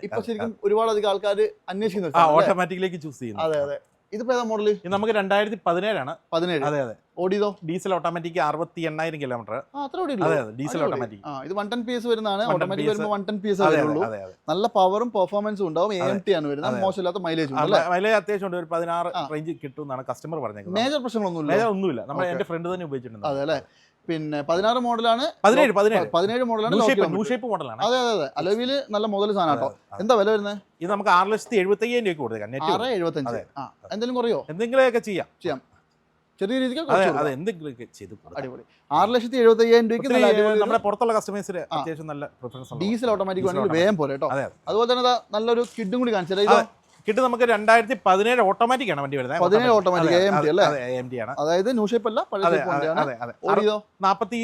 [SPEAKER 2] ഇപ്പൊ ശരിക്കും ഒരുപാട് അധികം ആൾക്കാർ അന്വേഷിക്കുന്നത്
[SPEAKER 1] ഓട്ടോമാറ്റിക്കിലേക്ക് ചൂസ് ചെയ്യുന്നു.
[SPEAKER 2] അതെ അതെ. ഇതിപ്പോ ഏതാ മോഡൽ
[SPEAKER 1] ഇത് നമുക്ക് രണ്ടായിരത്തി പതിനേഴാണ്.
[SPEAKER 2] പതിനേഴ്.
[SPEAKER 1] അതെ അതെ.
[SPEAKER 2] ഓടിയതോ?
[SPEAKER 1] ഡീസൽ ഓട്ടോമാറ്റിക് അറുപത്തി എണ്ണായിരം കിലോമീറ്റർ
[SPEAKER 2] അത്ര ഓടിയുള്ളൂ
[SPEAKER 1] അതെ ഡീസൽ ഓട്ടോമാറ്റിക്
[SPEAKER 2] ഇത് വൺ ടെൻ പി എസ് വരുന്നതാണ്.
[SPEAKER 1] 110
[SPEAKER 2] ഓട്ടോമാറ്റിക്
[SPEAKER 1] PS.
[SPEAKER 2] വരുമ്പോൾ വൺ ടെൻ പി എസ് വരുള്ളൂ
[SPEAKER 1] അതെ അതെ
[SPEAKER 2] നല്ല പവറും പെർഫോമൻസും ഉണ്ടാവും. എ എം ടി ആണ് വരുന്നത്. മോശമില്ലാത്ത മൈലേജ് അല്ലേ
[SPEAKER 1] മൈലേജ് അത്യാവശ്യം ഉണ്ട്. ഒരു പതിനാറ്. റേഞ്ച് കിട്ടും എന്നാണ് കസ്റ്റമർ പറഞ്ഞത്
[SPEAKER 2] മേജർ പ്രശ്നങ്ങളൊന്നുമില്ല.
[SPEAKER 1] മേജർ ഒന്നുമില്ല. നമ്മൾ എന്റെ ഫ്രണ്ട് തന്നെ ഉപയോഗിച്ചിട്ടുണ്ട്.
[SPEAKER 2] അതെ അല്ലേ? പിന്നെ പതിനാറ് മോഡലാണ്.
[SPEAKER 1] പതിനേഴ് പതിനേഴ്.
[SPEAKER 2] മോഡലാണ്
[SPEAKER 1] ഷേപ്പ് മോഡലാണ്
[SPEAKER 2] അതെ അതെ അതെ. അലവിൽ നല്ല മുതൽ സാധനം കേട്ടോ. എന്താ വില വരുന്നത്
[SPEAKER 1] ഇത് നമുക്ക് ആറ് ലക്ഷത്തി എഴുപത്തി അയ്യായിരം രൂപ കൊടുത്തേക്കാം.
[SPEAKER 2] ആറ് എഴുപത്തഞ്ച്. ആ എന്തെങ്കിലും കുറയോ?
[SPEAKER 1] ചെയ്യാം. ചെയ്യാം.
[SPEAKER 2] ചെറിയ രീതിക്ക്
[SPEAKER 1] അതെ. എന്തെങ്കിലുമൊക്കെ ചെയ്ത്.
[SPEAKER 2] അടിപൊളി ആറ് ലക്ഷത്തി എഴുപത്തി അയ്യായിരം രൂപയ്ക്ക്
[SPEAKER 1] നമ്മുടെ പുറത്തുള്ള കസ്റ്റമേഴ്സിന് അത്യാവശ്യം നല്ല പ്രിഫറൻസ്
[SPEAKER 2] ഡീസൽ ഓട്ടോമാറ്റിക് വേണമെങ്കിൽ വേഗം പോലെ കേട്ടോ
[SPEAKER 1] അതെ അതെ
[SPEAKER 2] അതുപോലെ തന്നെ നല്ലൊരു കിഡും കൂടി കാണിച്ചത്.
[SPEAKER 1] കിട്ട് നമുക്ക് രണ്ടായിരത്തി പതിനേഴ് ഓട്ടോമാറ്റിക് ആണ് വണ്ടി വരുന്നത്.
[SPEAKER 2] 17
[SPEAKER 1] ഓട്ടോമാറ്റിക് ആണ്.
[SPEAKER 2] അതായത് ന്യൂ ഷേപ്പ് അല്ല
[SPEAKER 1] നാപ്പത്തി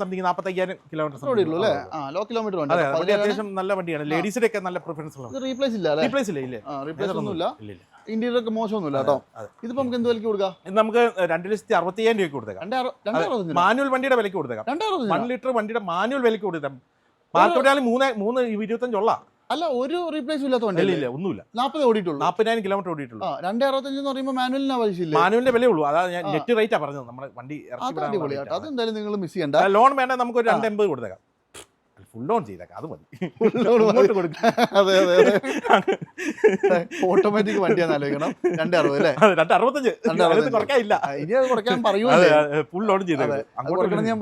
[SPEAKER 1] സംതിങ് കിലോമീറ്റർ
[SPEAKER 2] അല്ലേ? ആ ലോ കിലോമീറ്റർ വണ്ടി.
[SPEAKER 1] അത്യാവശ്യം നല്ല വണ്ടിയാണ്. ലേഡീസിന്റെ ഒക്കെ നല്ല പ്രിഫറൻസ്
[SPEAKER 2] ഉള്ളത് റീപ്ലേസ് ഇല്ല
[SPEAKER 1] റീപ്ലേസ് ഇല്ല ഇല്ലേ.
[SPEAKER 2] റീപ്ലേസ് ഒന്നുമില്ല. ഇന്റീരിയർ ഒക്കെ മോശമൊന്നുമില്ല കേട്ടോ. ഇതിപ്പോ നമുക്ക് എന്ത് വിലക്ക് കൊടുക്കാം?
[SPEAKER 1] നമുക്ക് രണ്ട് ലക്ഷത്തി അറുപത്തി അയ്യായിരം രൂപയ്ക്ക് കൊടുത്തേക്കാം മാനുവൽ വണ്ടിയുടെ വിലക്ക് കൊടുത്തേക്കാം. വൺ? ലിറ്റർ വണ്ടിയുടെ മാനുവൽ വിലക്ക് കൊടുത്തേക്കാം. മാർക്കറ്റ് മൂന്ന് മൂന്ന് ഇരുപത്തഞ്ചുള്ള
[SPEAKER 2] അല്ല ഒരു റീപ്ലേസ് ഇല്ലാത്ത
[SPEAKER 1] ഇല്ല
[SPEAKER 2] വണ്ടി
[SPEAKER 1] ഇല്ല ഒന്നുമില്ല.
[SPEAKER 2] നാപ്പത് ഓടിയിട്ടുള്ളൂ.
[SPEAKER 1] നാൽപ്പതിനായിരം കിലോമീറ്റർ ഓടിയിട്ടുള്ളൂ.
[SPEAKER 2] രണ്ട് അറുപത്തഞ്ച് എന്ന് പറയുമ്പോൾ മാനുവലിന് ആവശ്യമില്ല
[SPEAKER 1] മാനുവലിന്റെ വില ഉള്ളൂ. അതാ ഞാൻ. നെറ്റ് റേറ്റാ പറഞ്ഞത്. നമ്മുടെ വണ്ടി
[SPEAKER 2] അതെന്തായാലും നിങ്ങൾ മിസ് ചെയ്യണ്ട.
[SPEAKER 1] ലോൺ വേണ്ട നമുക്ക് ഒരു
[SPEAKER 2] രണ്ടെൺപത്
[SPEAKER 1] രണ്ട് എൺപത് കൊടുത്തേക്കാം. ഫുൾ ചെയ്തേക്കാം. അത് മതി.
[SPEAKER 2] അതെ അതെ അതെ. ഓട്ടോമാറ്റിക് ആലോചിക്കണം. രണ്ടേ അറുപത് അല്ലേ
[SPEAKER 1] രണ്ട് അറുപത്തഞ്ച് കുറയ്ക്കാനില്ല.
[SPEAKER 2] ഇനി അത് കുറയ്ക്കാൻ
[SPEAKER 1] ഫുൾ
[SPEAKER 2] ഓൺ അങ്ങോട്ട് ഞാൻ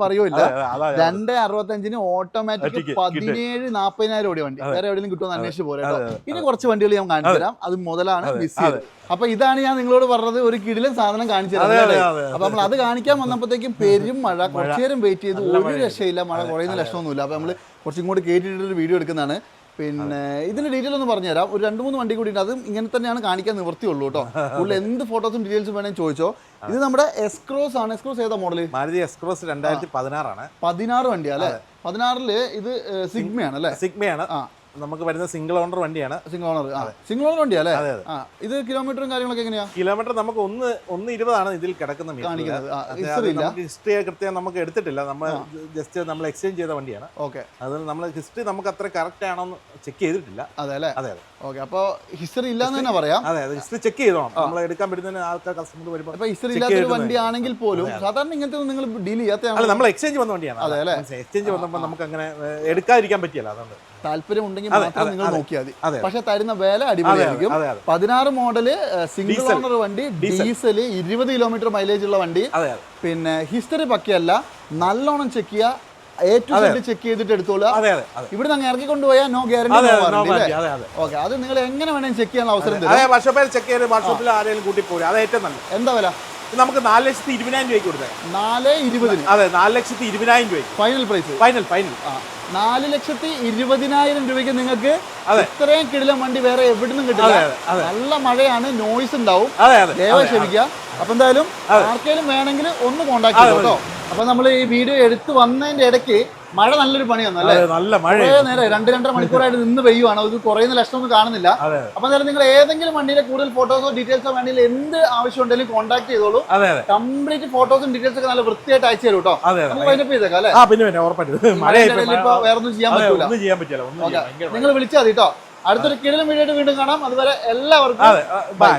[SPEAKER 2] രണ്ട് അറുപത്തഞ്ചിന് ഓട്ടോമാറ്റിക്. പതിനേഴ് നാപ്പതിനായിരം ഓടി വണ്ടി. വേറെ എവിടെയെങ്കിലും കിട്ടുമെന്ന് അന്വേഷിച്ച് പോരാ ഇനി കുറച്ച് വണ്ടികൾ ഞാൻ കാണിച്ചു തരാം. അത് മുതലാണ് മിസ് ചെയ്തത്. അപ്പൊ ഇതാണ് ഞാൻ നിങ്ങളോട് പറഞ്ഞത് ഒരു കിടിലൻ സാധനം കാണിച്ചു
[SPEAKER 1] അതെ
[SPEAKER 2] തരാം
[SPEAKER 1] അതെ
[SPEAKER 2] അല്ലേ?
[SPEAKER 1] അതെ.
[SPEAKER 2] അപ്പൊ നമ്മൾ അത് കാണിക്കാൻ വന്നപ്പോഴത്തേക്കും പെരും മഴ കുറച്ചു നേരം വെയിറ്റ് ചെയ്ത് ഒരു. രക്ഷയില്ല മഴ കുറയുന്ന. ലക്ഷണമൊന്നുമില്ല. അപ്പൊ നമ്മൾ കുറച്ചും കൂടി കേട്ടിട്ടൊരു വീഡിയോ എടുക്കുന്നതാണ്. പിന്നെ ഇതിന്റെ ഡീറ്റെയിൽ ഒന്ന് പറഞ്ഞുതരാം. ഒരു രണ്ട് മൂന്ന് വണ്ടി കൂടി ഉണ്ട്. അതും ഇങ്ങനെ തന്നെയാണ് കാണിക്കാൻ നിവൃത്തിയുള്ളൂ കേട്ടോ. ഉള്ളിൽ എന്ത് ഫോട്ടോസും ഡീറ്റെയിൽസും വേണമെങ്കിൽ ചോദിച്ചോ. ഇത് നമ്മുടെ എസ്ക്രോസ് ആണ്. എസ്ക്രോസ് ഏതാ മോഡൽ
[SPEAKER 1] മാരുതി എസ്ക്രോസ് രണ്ടായിരത്തി പതിനാറാണ്.
[SPEAKER 2] പതിനാറ് വണ്ടിയാ അല്ലേ? പതിനാറിൽ ഇത് സിഗ്മയാണ് അല്ലേ?
[SPEAKER 1] സിഗ്മയാണ്.
[SPEAKER 2] ആ.
[SPEAKER 1] നമുക്ക് വരുന്ന സിംഗിൾ ഓണർ വണ്ടിയാണ്.
[SPEAKER 2] സിംഗിൾ ഓണർ സിംഗിൾ ഓണർ വണ്ടിയാ അല്ലേ?
[SPEAKER 1] അതെ, അതെ.
[SPEAKER 2] ഇത് കിലോമീറ്ററും കാര്യങ്ങളൊക്കെ എങ്ങനെയാ?
[SPEAKER 1] കിലോമീറ്റർ നമുക്ക് ഒന്ന് ഒന്ന് ഇരുപതാണ് ഇതിൽ കിടക്കുന്ന ഹിസ്റ്ററി കൃത്യം നമുക്ക് എടുത്തിട്ടില്ല. നമ്മൾ ജസ്റ്റ് നമ്മൾ എക്സ്ചേഞ്ച് ചെയ്ത വണ്ടിയാണ്.
[SPEAKER 2] ഓക്കെ.
[SPEAKER 1] അത് നമ്മൾ ഹിസ്റ്ററി നമുക്ക് അത്ര കറക്റ്റ് ആണോ എന്ന് ചെക്ക് ചെയ്തിട്ടില്ല.
[SPEAKER 2] അതെ അല്ലേ?
[SPEAKER 1] അതെ അതെ.
[SPEAKER 2] ഓക്കെ അപ്പോൾ ഹിസ്റ്ററി ഇല്ലാന്ന് തന്നെ പറയാം.
[SPEAKER 1] അതെ അതെ. ഹിസ്റ്ററി ചെക്ക് ചെയ്തോണം. നമ്മൾ എടുക്കാൻ പറ്റുന്ന ആൾക്കാർ കസ്റ്റമർ വരുമ്പോൾ
[SPEAKER 2] അപ്പൊ ഹിസ്റ്ററി
[SPEAKER 1] ഇല്ലാത്ത
[SPEAKER 2] ഇല്ലാത്തൊരു
[SPEAKER 1] ചെയ്തിരുന്നത്.
[SPEAKER 2] വണ്ടി ആണെങ്കിൽ പോലും സാധാരണ ഇങ്ങനത്തെ നിങ്ങൾ ഡീൽ
[SPEAKER 1] അല്ല
[SPEAKER 2] ചെയ്യാത്തതാണ്
[SPEAKER 1] നമ്മൾ എക്സ്ചേഞ്ച് വന്ന വണ്ടിയാണ്.
[SPEAKER 2] അതെ, അല്ലേ?
[SPEAKER 1] എക്സ്ചേഞ്ച് വന്നപ്പോൾ നമുക്ക് അങ്ങനെ എടുക്കാതിരിക്കാൻ പറ്റിയല്ല അതുകൊണ്ട്.
[SPEAKER 2] താല്പര്യം ഉണ്ടെങ്കിൽ മാത്രം നിങ്ങൾ നോക്കിയാൽ മതി. പക്ഷെ തരുന്ന വില അടിപൊളിയായിരിക്കും. പതിനാറ് മോഡൽ സിംഗിൾ. ഓണർ വണ്ടി. ഡീസൽ. ഇരുപത് കിലോമീറ്റർ മൈലേജ് ഉള്ള വണ്ടി. പിന്നെ ഹിസ്റ്ററി പക്കയല്ല നല്ലോണം ചെക്ക് ചെയ്യുക ചെക്ക് ചെയ്തിട്ട്
[SPEAKER 1] എടുത്തോളൂ
[SPEAKER 2] ഇവിടെ നിന്ന് ഇറക്കി കൊണ്ടുപോയാൽ നോ ഗ്യാരണ്ടി ഓക്കെ അത് നിങ്ങൾ എങ്ങനെ വേണമെങ്കിൽ ചെക്ക് ചെയ്യാനുള്ള അവസരം തരും.
[SPEAKER 1] അതെ വർഷോപ്പിൽ ചെക്ക് ചെയ്ത് വർഷോപ്പിൽ ആരെങ്കിലും കൂട്ടി പോരും അത് ഏറ്റവും നല്ലത്.
[SPEAKER 2] എന്താ വില?
[SPEAKER 1] നമുക്ക് നാല് ലക്ഷത്തി ഇരുപതിനായിരം രൂപയ്ക്ക് കൊടുത്തേ.
[SPEAKER 2] നാല് ഇരുപതിന്?
[SPEAKER 1] അതെ നാല് ലക്ഷത്തി ഇരുപതിനായിരം രൂപയ്ക്ക്.
[SPEAKER 2] ഫൈനൽ പ്രൈസ്
[SPEAKER 1] ഫൈനൽ ഫൈനൽ
[SPEAKER 2] ആ നാല് ലക്ഷത്തി ഇരുപതിനായിരം രൂപയ്ക്ക് നിങ്ങൾക്ക്. ഇത്രയും കിടിലം വണ്ടി വേറെ നിന്നും കിട്ടില്ല. നല്ല മഴയാണ് നോയിസ് ഉണ്ടാവും.
[SPEAKER 1] അതെ അതെ.
[SPEAKER 2] ദയവായി ക്ഷമിക്കുക. അപ്പൊ എന്തായാലും ആർക്കെങ്കിലും വേണമെങ്കിൽ ഒന്ന് കോണ്ടാക്ട് ചെയ്യാം കേട്ടോ. അപ്പൊ നമ്മൾ ഈ വീഡിയോ എടുത്തു വന്നതിന്റെ ഇടയ്ക്ക് മഴ നല്ലൊരു പണി വന്നു അല്ലേ
[SPEAKER 1] നല്ല മഴ
[SPEAKER 2] നേരം രണ്ട് രണ്ടര മണിക്കൂറായിട്ട് നിന്ന് പെയ്യുവാണ്. അത് കുറയുന്ന ലക്ഷണമൊന്നും കാണുന്നില്ല. അപ്പൊ എന്തായാലും നിങ്ങൾ ഏതെങ്കിലും വണ്ടിയിലെ കൂടുതൽ ഫോട്ടോസോ ഡീറ്റെയിൽസോ വേണമെങ്കിൽ എന്ത് ആവശ്യം ഉണ്ടെങ്കിലും കോൺടാക്ട് ചെയ്തോളൂ. കംപ്ലീറ്റ് ഫോട്ടോസും ഡീറ്റെയിൽസ് ഒക്കെ നല്ല വൃത്തിയായിട്ട് അയച്ചു തരും കേട്ടോ വൈൻഡപ്പ് ചെയ്തേക്കാം അല്ലേ?
[SPEAKER 1] പിന്നെ ഉറപ്പായിട്ടും.
[SPEAKER 2] ചെയ്യാൻ
[SPEAKER 1] പറ്റില്ല
[SPEAKER 2] നിങ്ങൾ വിളിച്ചാൽ മതി കേട്ടോ അടുത്തൊരു കിടലും വീഡിയോ വീണ്ടും കാണാം. അതുവരെ എല്ലാവർക്കും
[SPEAKER 1] ബൈ